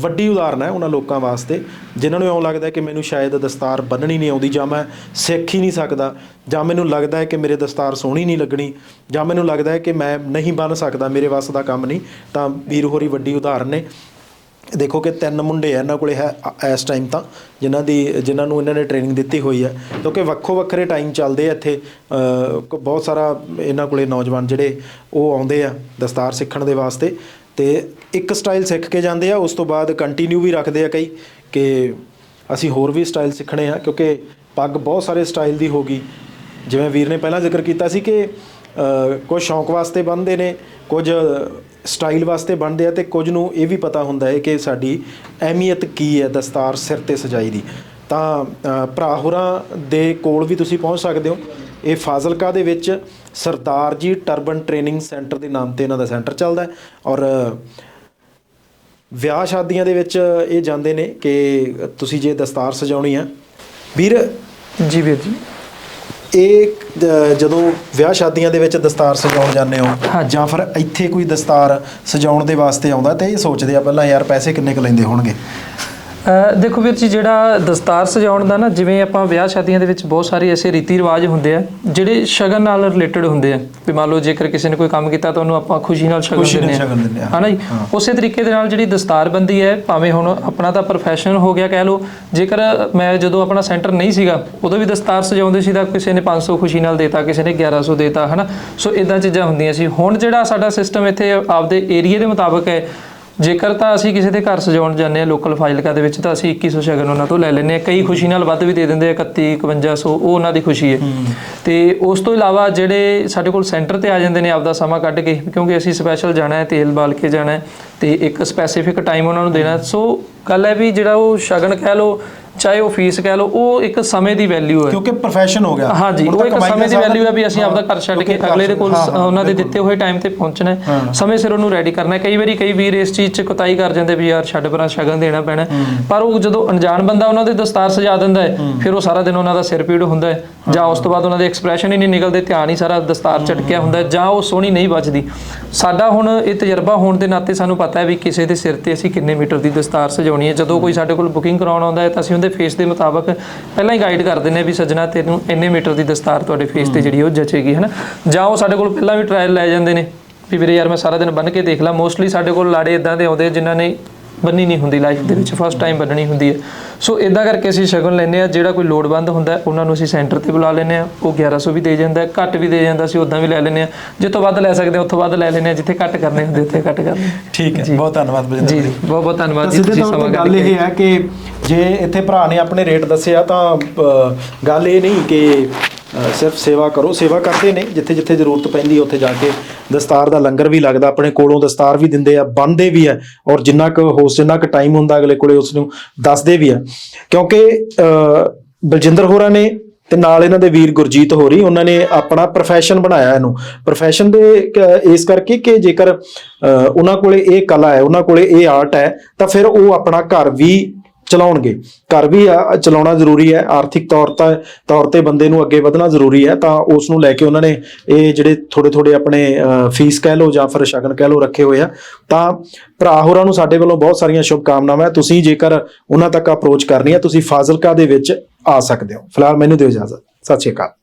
ਵੱਡੀ ਉਦਾਹਰਨ ਹੈ ਉਹਨਾਂ ਲੋਕਾਂ ਵਾਸਤੇ, ਜਿਨ੍ਹਾਂ ਨੂੰ ਇਉਂ ਲੱਗਦਾ ਕਿ ਮੈਨੂੰ ਸ਼ਾਇਦ ਦਸਤਾਰ ਬੰਨਣੀ ਨਹੀਂ ਆਉਂਦੀ ਜਾਂ ਮੈਂ ਸਿੱਖ ਹੀ ਨਹੀਂ ਸਕਦਾ, ਜਾਂ ਮੈਨੂੰ ਲੱਗਦਾ ਹੈ ਕਿ ਮੇਰੇ ਦਸਤਾਰ ਸੋਹਣੀ ਨਹੀਂ ਲੱਗਣੀ, ਜਾਂ ਮੈਨੂੰ ਲੱਗਦਾ ਹੈ ਕਿ ਮੈਂ ਨਹੀਂ ਬੰਨ ਸਕਦਾ, ਮੇਰੇ ਵੱਸ ਦਾ ਕੰਮ ਨਹੀਂ। ਤਾਂ ਵੀਰ ਹੋਰੀ ਵੱਡੀ ਉਦਾਹਰਨ ਨੇ। ਦੇਖੋ ਕਿ ਤਿੰਨ ਮੁੰਡੇ ਆ ਇਹਨਾਂ ਕੋਲੇ ਹੈ ਇਸ ਟਾਈਮ ਤਾਂ, ਜਿਨ੍ਹਾਂ ਦੀ, ਜਿਨ੍ਹਾਂ ਨੂੰ ਇਹਨਾਂ ਨੇ ਟ੍ਰੇਨਿੰਗ ਦਿੱਤੀ ਹੋਈ ਹੈ। ਕਿਉਂਕਿ ਵੱਖੋ ਵੱਖਰੇ ਟਾਈਮ ਚੱਲਦੇ ਆ ਇੱਥੇ ਬਹੁਤ ਸਾਰਾ ਇਹਨਾਂ ਕੋਲੇ ਨੌਜਵਾਨ ਜਿਹੜੇ ਉਹ ਆਉਂਦੇ ਆ ਦਸਤਾਰ ਸਿੱਖਣ ਦੇ ਵਾਸਤੇ। ਤੇ ਇੱਕ ਸਟਾਈਲ ਸਿੱਖ ਕੇ ਜਾਂਦੇ ਆ, ਉਸ ਤੋਂ ਬਾਅਦ ਕੰਟੀਨਿਊ ਵੀ ਰੱਖਦੇ ਆ ਕਈ ਕਿ ਅਸੀਂ ਹੋਰ ਵੀ ਸਟਾਈਲ ਸਿੱਖਣੇ ਆ, ਕਿਉਂਕਿ ਪੱਗ ਬਹੁਤ ਸਾਰੇ ਸਟਾਈਲ ਦੀ ਹੋਗੀ ਜਿਵੇਂ ਵੀਰ ਨੇ ਪਹਿਲਾਂ ਜ਼ਿਕਰ ਕੀਤਾ ਸੀ ਕਿ ਕੁਝ ਸ਼ੌਂਕ ਵਾਸਤੇ ਬੰਨਦੇ ਨੇ, ਕੁਝ ਸਟਾਈਲ ਵਾਸਤੇ ਬਣਦੇ ਆ ਤੇ ਕੁਝ ਨੂੰ ਇਹ ਵੀ ਪਤਾ ਹੁੰਦਾ ਹੈ ਕਿ ਸਾਡੀ ਅਹਿਮੀਅਤ ਕੀ ਹੈ ਦਸਤਾਰ ਸਿਰ ਤੇ ਸਜਾਈ ਦੀ। ਤਾਂ ਭਰਾ ਹੋਰਾਂ ਦੇ ਕੋਲ ਵੀ ਤੁਸੀਂ ਪਹੁੰਚ ਸਕਦੇ ਹੋ। ਇਹ ਫਾਜ਼ਿਲਕਾ ਦੇ ਵਿੱਚ Sardar ji turban training centre ਦੇ ਨਾਮ ਤੇ ਇਹਨਾਂ ਦਾ ਸੈਂਟਰ ਚੱਲਦਾ ਹੈ ਔਰ ਵਿਆਹ ਸ਼ਾਦੀਆਂ ਦੇ ਵਿੱਚ ਇਹ ਜਾਂਦੇ ਨੇ ਕਿ ਤੁਸੀਂ ਜੇ ਦਸਤਾਰ ਸਜਾਉਣੀ ਆ ਵੀਰ? ਜੀ ਵੀਰ ਜੀ। ਇਹ ਜਦੋਂ ਵਿਆਹ ਸ਼ਾਦੀਆਂ ਦੇ ਵਿੱਚ ਦਸਤਾਰ ਸਜਾਉਣ ਜਾਂਦੇ ਹੋ ਹਾਂਜੀ। ਜਾਂ ਫਿਰ ਇੱਥੇ ਕੋਈ ਦਸਤਾਰ ਸਜਾਉਣ ਦੇ ਵਾਸਤੇ ਆਉਂਦਾ ਤੇ ਇਹ ਸੋਚਦੇ ਆ ਪਹਿਲਾਂ ਯਾਰ ਪੈਸੇ ਕਿੰਨੇ ਕੁ ਲੈਂਦੇ ਹੋਣਗੇ ਦੇਖੋ ਵੀਰ ਜੀ ਜਿਹੜਾ ਦਸਤਾਰ ਸਜਾਉਣ ਦਾ ਨਾ ਜਿਵੇਂ ਆਪਾਂ ਵਿਆਹ ਸ਼ਾਦੀਆਂ ਦੇ ਵਿੱਚ ਬਹੁਤ ਸਾਰੇ ਐਸੇ ਰੀਤੀ ਰਿਵਾਜ ਹੁੰਦੇ ਆ ਜਿਹੜੇ ਸ਼ਗਨ ਨਾਲ ਰਿਲੇਟਡ ਹੁੰਦੇ ਆ। ਵੀ ਮੰਨ ਲਓ ਜੇਕਰ ਕਿਸੇ ਨੇ ਕੋਈ ਕੰਮ ਕੀਤਾ ਤਾਂ ਉਹਨੂੰ ਆਪਾਂ ਖੁਸ਼ੀ ਨਾਲ ਸ਼ਗਨ ਦਿੰਦੇ ਆ। ਹਨਾ ਜੀ? ਉਸੇ ਤਰੀਕੇ ਦੇ ਨਾਲ ਜਿਹੜੀ ਦਸਤਾਰਬੰਦੀ ਹੈ ਭਾਵੇਂ ਹੁਣ ਆਪਣਾ ਤਾਂ ਪ੍ਰੋਫੈਸ਼ਨ ਹੋ ਗਿਆ ਕਹਿ ਲਓ ਜੇਕਰ ਮੈਂ ਜਦੋਂ ਆਪਣਾ ਸੈਂਟਰ ਨਹੀਂ ਸੀਗਾ ਉਦੋਂ ਵੀ ਦਸਤਾਰ ਸਜਾਉਂਦੇ ਸੀ ਤਾਂ ਕਿਸੇ ਨੇ 500 ਖੁਸ਼ੀ ਨਾਲ ਦੇਤਾ ਕਿਸੇ ਨੇ 1100 ਦੇਤਾ ਹਨਾ? ਸੋ ਇਦਾਂ ਚੀਜ਼ਾਂ ਹੁੰਦੀਆਂ ਸੀ। ਹੁਣ ਜਿਹੜਾ ਸਾਡਾ ਸਿਸਟਮ ਇੱਥੇ ਆਪਦੇ ਏਰੀਆ ਦੇ ਮੁਤਾਬਕ ਹੈ ਜੇਕਰ ਤਾਂ ਅਸੀਂ ਕਿਸੇ ਦੇ ਘਰ ਸਜਾਉਣ ਜਾਂਦੇ ਆ ਲੋਕਲ ਫਾਈਲਕਾ ਦੇ ਵਿੱਚ ਤਾਂ ਅਸੀਂ 2100 ਸ਼ਗਨ ਉਹਨਾਂ ਤੋਂ ਲੈ ਲੈਂਦੇ ਆ ਕਈ ਖੁਸ਼ੀ ਨਾਲ ਵੱਧ ਵੀ ਦੇ ਦਿੰਦੇ ਆ 31 5100 ਉਹ ਉਹਨਾਂ ਦੀ ਖੁਸ਼ੀ ਹੈ। ਤੇ ਉਸ ਤੋਂ ਇਲਾਵਾ ਜਿਹੜੇ ਸਾਡੇ ਕੋਲ ਸੈਂਟਰ ਤੇ ਆ ਜਾਂਦੇ ਨੇ ਆਪਦਾ ਸਮਾਂ ਕੱਢ ਕੇ ਕਿਉਂਕਿ ਅਸੀਂ ਸਪੈਸ਼ਲ ਜਾਣਾ ਹੈ ਤੇਲ ਬਾਲ ਕੇ ਜਾਣਾ ਹੈ ਤੇ ਇੱਕ ਸਪੈਸੀਫਿਕ ਟਾਈਮ ਉਹਨਾਂ ਨੂੰ ਦੇਣਾ ਸੋ ਗੱਲ ਹੈ ਵੀ ਜਿਹੜਾ ਉਹ ਸ਼ਗਨ ਕਹਿ ਲਓ ਚਾਹੇ ਉਹ ਫੀਸ ਕਹਿ ਲਓ ਉਹ ਇੱਕ ਸਮੇਂ ਦੀ ਵੈਲਿਊ ਹੈ। ਕਿਉਂਕਿ ਪ੍ਰੋਫੈਸ਼ਨ ਹੋ ਗਿਆ। ਹਾਂਜੀ ਉਹ ਇੱਕ ਸਮੇਂ ਦੀ ਵੈਲਿਊ ਹੈ ਵੀ ਅਸੀਂ ਆਪਦਾ ਘਰ ਛੱਡ ਕੇ ਅਗਲੇ ਦੇ ਕੋਲ ਉਹਨਾਂ ਦੇ। ਦਿੱਤੇ ਹੋਏ ਟਾਈਮ ਤੇ ਪਹੁੰਚਣਾ ਹੈ। ਸਮੇਂ ਸਿਰ ਉਹਨੂੰ ਰੈਡੀ ਕਰਨਾ ਹੈ। ਕਈ ਵਾਰੀ ਕਈ ਵੀਰ ਇਸ ਚੀਜ਼ 'ਚ ਕੁਤਾਈ ਕਰ ਜਾਂਦੇ ਵੀ ਯਾਰ ਛੱਡ ਪਰਾਂ ਸ਼ਗਨ ਦੇਣਾ ਪੈਣਾ। ਪਰ ਉਹ ਜਦੋਂ ਅਣਜਾਣ ਬੰਦਾ ਉਹਨਾਂ ਦੇ ਦਸਤਾਰ ਸਜਾ ਦਿੰਦਾ ਹੈ ਫਿਰ ਉਹ ਸਾਰਾ ਦਿਨ ਉਹਨਾਂ ਦਾ ਸਿਰ ਪੀੜ ਹੁੰਦਾ ਹੈ। ਜਾਂ ਉਸ ਤੋਂ ਬਾਅਦ ਉਹਨਾਂ ਦੇ ਐਕਸਪ੍ਰੈਸ਼ਨ ਹੀ ਨਹੀਂ ਨਿਕਲਦੇ ਧਿਆਨ ਹੀ ਸਾਰਾ ਦਸਤਾਰ ਝਟਕਿਆ ਹੁੰਦਾ ਜਾਂ ਉਹ ਸੋਹਣੀ ਨਹੀਂ ਵੱਜਦੀ। ਸਾਡਾ ਹੁਣ ਇਹ ਤਜਰਬਾ ਹੋਣ ਦੇ ਨਾਤੇ ਸਾਨੂੰ ਪਤਾ ਹੈ ਵੀ ਕਿਸੇ ਦੇ ਸਿਰ ਤੇ ਅਸੀਂ ਕਿੰਨੇ ਮੀਟਰ ਦੀ ਦਸਤਾਰ ਸਜਾਉਣੀ ਹੈ। ਜਦੋਂ ਕੋਈ ਸਾਡੇ ਕੋਲ ਬੁਕਿੰਗ ਕਰਾਉਣ ਆਉਂਦਾ ਹੈ ਤਾਂ ਅਸੀਂ ਉਹਦੇ ਫੇਸ ਦੇ ਮੁਤਾਬਕ ਪਹਿਲਾਂ ਹੀ ਗਾਈਡ ਕਰ ਦਿੰਦੇ ਹਾਂ ਵੀ ਸੱਜਣਾ ਤੈਨੂੰ ਇੰਨੇ ਮੀਟਰ ਦੀ ਦਸਤਾਰ ਤੁਹਾਡੇ ਫੇਸ ਤੇ ਜਿਹੜੀ ਉਹ ਜਚੇਗੀ ਹੈ ਨਾ ਜਾਂ ਉਹ ਸਾਡੇ ਕੋਲ ਪਹਿਲਾਂ ਵੀ ਟ੍ਰਾਇਲ ਲੈ ਜਾਂਦੇ ਨੇ ਵੀ ਵੀਰੇ ਯਾਰ ਮੈਂ ਸਾਰਾ ਦਿਨ ਬੰਨ ਕੇ ਦੇਖ ਲਾ ਮੋਸਟਲੀ ਸਾਡੇ ਕੋਲ ਲਾੜੇ ਇਦਾਂ ਦੇ ਆਉਂਦੇ ਜਿਨ੍ਹਾਂ ਨੇ ਬੰਨੀ ਨਹੀਂ ਹੁੰਦੀ ਲਾਈਫ ਦੇ ਵਿੱਚ ਫਸਟ ਟਾਈਮ ਬੰਨਣੀ ਹੁੰਦੀ ਹੈ। ਸੋ ਇਦਾਂ ਕਰਕੇ ਅਸੀਂ ਸ਼ਗਨ ਲੈਂਦੇ ਆ ਜਿਹੜਾ ਕੋਈ ਲੋੜਵੰਦ ਹੁੰਦਾ ਉਹਨਾਂ ਨੂੰ ਅਸੀਂ ਸੈਂਟਰ ਤੇ ਬੁਲਾ ਲੈਂਦੇ ਆ ਉਹ 1100 ਵੀ ਦੇ ਜਾਂਦਾ ਘੱਟ ਵੀ ਦੇ ਜਾਂਦਾ ਅਸੀਂ ਉਦਾਂ ਵੀ ਲੈ ਲੈਂਦੇ ਆ ਜਿੱਥੋਂ ਵੱਧ ਲੈ ਸਕਦੇ ਹਾਂ ਉੱਥੋਂ ਵੱਧ ਲੈ ਲੈਂਦੇ ਆ ਜਿੱਥੇ ਘੱਟ ਕਰਨੇ ਹੁੰਦੇ ਉੱਥੇ ਘੱਟ ਕਰਨੇ। ਠੀਕ ਹੈ ਜੀ। ਬਹੁਤ ਧੰਨਵਾਦ ਬਲਜਿੰਦਰ ਜੀ ਬਹੁਤ ਬਹੁਤ ਧੰਨਵਾਦ ਜੀ ਤੁਸੀਂ ਸਮਾਂ ਗੱਲ ਇਹ ਹੈ ਕਿ ਜੇ ਇੱਥੇ ਭਰਾ ਨੇ ਆਪਣੇ ਰੇਟ ਦੱਸਿਆ ਤਾਂ ਗੱਲ ਇਹ ਨਹੀਂ ਕਿ ਸਿਰਫ ਸੇਵਾ ਕਰੋ, ਸੇਵਾ ਕਰਦੇ ਨੇ, ਜਿੱਥੇ ਜਿੱਥੇ ਜ਼ਰੂਰਤ ਪੈਂਦੀ ਉੱਥੇ ਜਾ ਕੇ ਦਸਤਾਰ ਦਾ ਲੰਗਰ ਵੀ ਲੱਗਦਾ, ਆਪਣੇ ਕੋਲੋਂ ਦਸਤਾਰ ਵੀ ਦਿੰਦੇ ਆ ਬੰਦੇ ਵੀ ਆ, ਔਰ ਜਿੰਨਾ ਕੁ ਹੋ ਜਿੰਨਾ ਕੁ ਟਾਈਮ ਹੁੰਦਾ ਅਗਲੇ ਕੋਲੇ ਉਸ ਨੂੰ ਦੱਸਦੇ ਵੀ ਆ। ਕਿਉਂਕਿ ਬਲਜਿੰਦਰ ਹੋਰਾਂ ਨੇ ਤੇ ਨਾਲ ਇਹਨਾਂ ਦੇ ਵੀਰ ਗੁਰਜੀਤ ਹੋਰੀ, ਉਹਨਾਂ ਨੇ ਆਪਣਾ ਪ੍ਰੋਫੈਸ਼ਨ ਬਣਾਇਆ ਇਹਨੂੰ। ਪ੍ਰੋਫੈਸ਼ਨ ਦੇ ਇਸ ਕਰਕੇ ਕਿ ਜੇਕਰ ਉਹਨਾਂ ਕੋਲੇ ਇਹ ਕਲਾ ਹੈ, ਉਹਨਾਂ ਕੋਲੇ ਇਹ ਆਰਟ ਹੈ, ਤਾਂ ਫਿਰ ਉਹ ਆਪਣਾ ਘਰ ਵੀ ਚਲਾਉਣਗੇ। ਘਰ ਵੀ ਚਲਾਉਣਾ ਜ਼ਰੂਰੀ ਹੈ। ਆਰਥਿਕ ਤੌਰ ਤੇ ਤੌਰ ਤੇ ਬੰਦੇ ਨੂੰ ਅੱਗੇ ਵਧਣਾ ਜ਼ਰੂਰੀ ਹੈ, ਤਾਂ ਉਸ ਨੂੰ ਲੈ ਕੇ ਉਹਨਾਂ ਨੇ ਇਹ ਜਿਹੜੇ ਥੋੜੇ ਥੋੜੇ ਆਪਣੇ ਫੀਸ ਕਹਿ ਲਓ ਜਾਂ ਫਿਰ ਸ਼ਗਨ ਕਹਿ ਲਓ ਰੱਖੇ ਹੋਏ ਆ, ਤਾਂ ਭਰਾ ਹੋਰਾਂ ਨੂੰ ਸਾਡੇ ਵੱਲੋਂ ਬਹੁਤ ਸਾਰੀਆਂ ਸ਼ੁਭ ਕਾਮਨਾਵਾਂ ਤੁਸੀਂ ਜੇਕਰ ਉਹਨਾਂ ਤੱਕ ਅਪਰੋਚ ਕਰਨੀ ਹੈ, ਤੁਸੀਂ ਫਾਜ਼ਿਲਕਾ ਦੇ ਵਿੱਚ ਆ ਸਕਦੇ ਹੋ। ਫਿਲਹਾਲ ਮੈਨੂੰ ਦਿਓ ਇਜਾਜ਼ਤ। ਸਤਿ ਸ਼੍ਰੀ ਅਕਾਲ।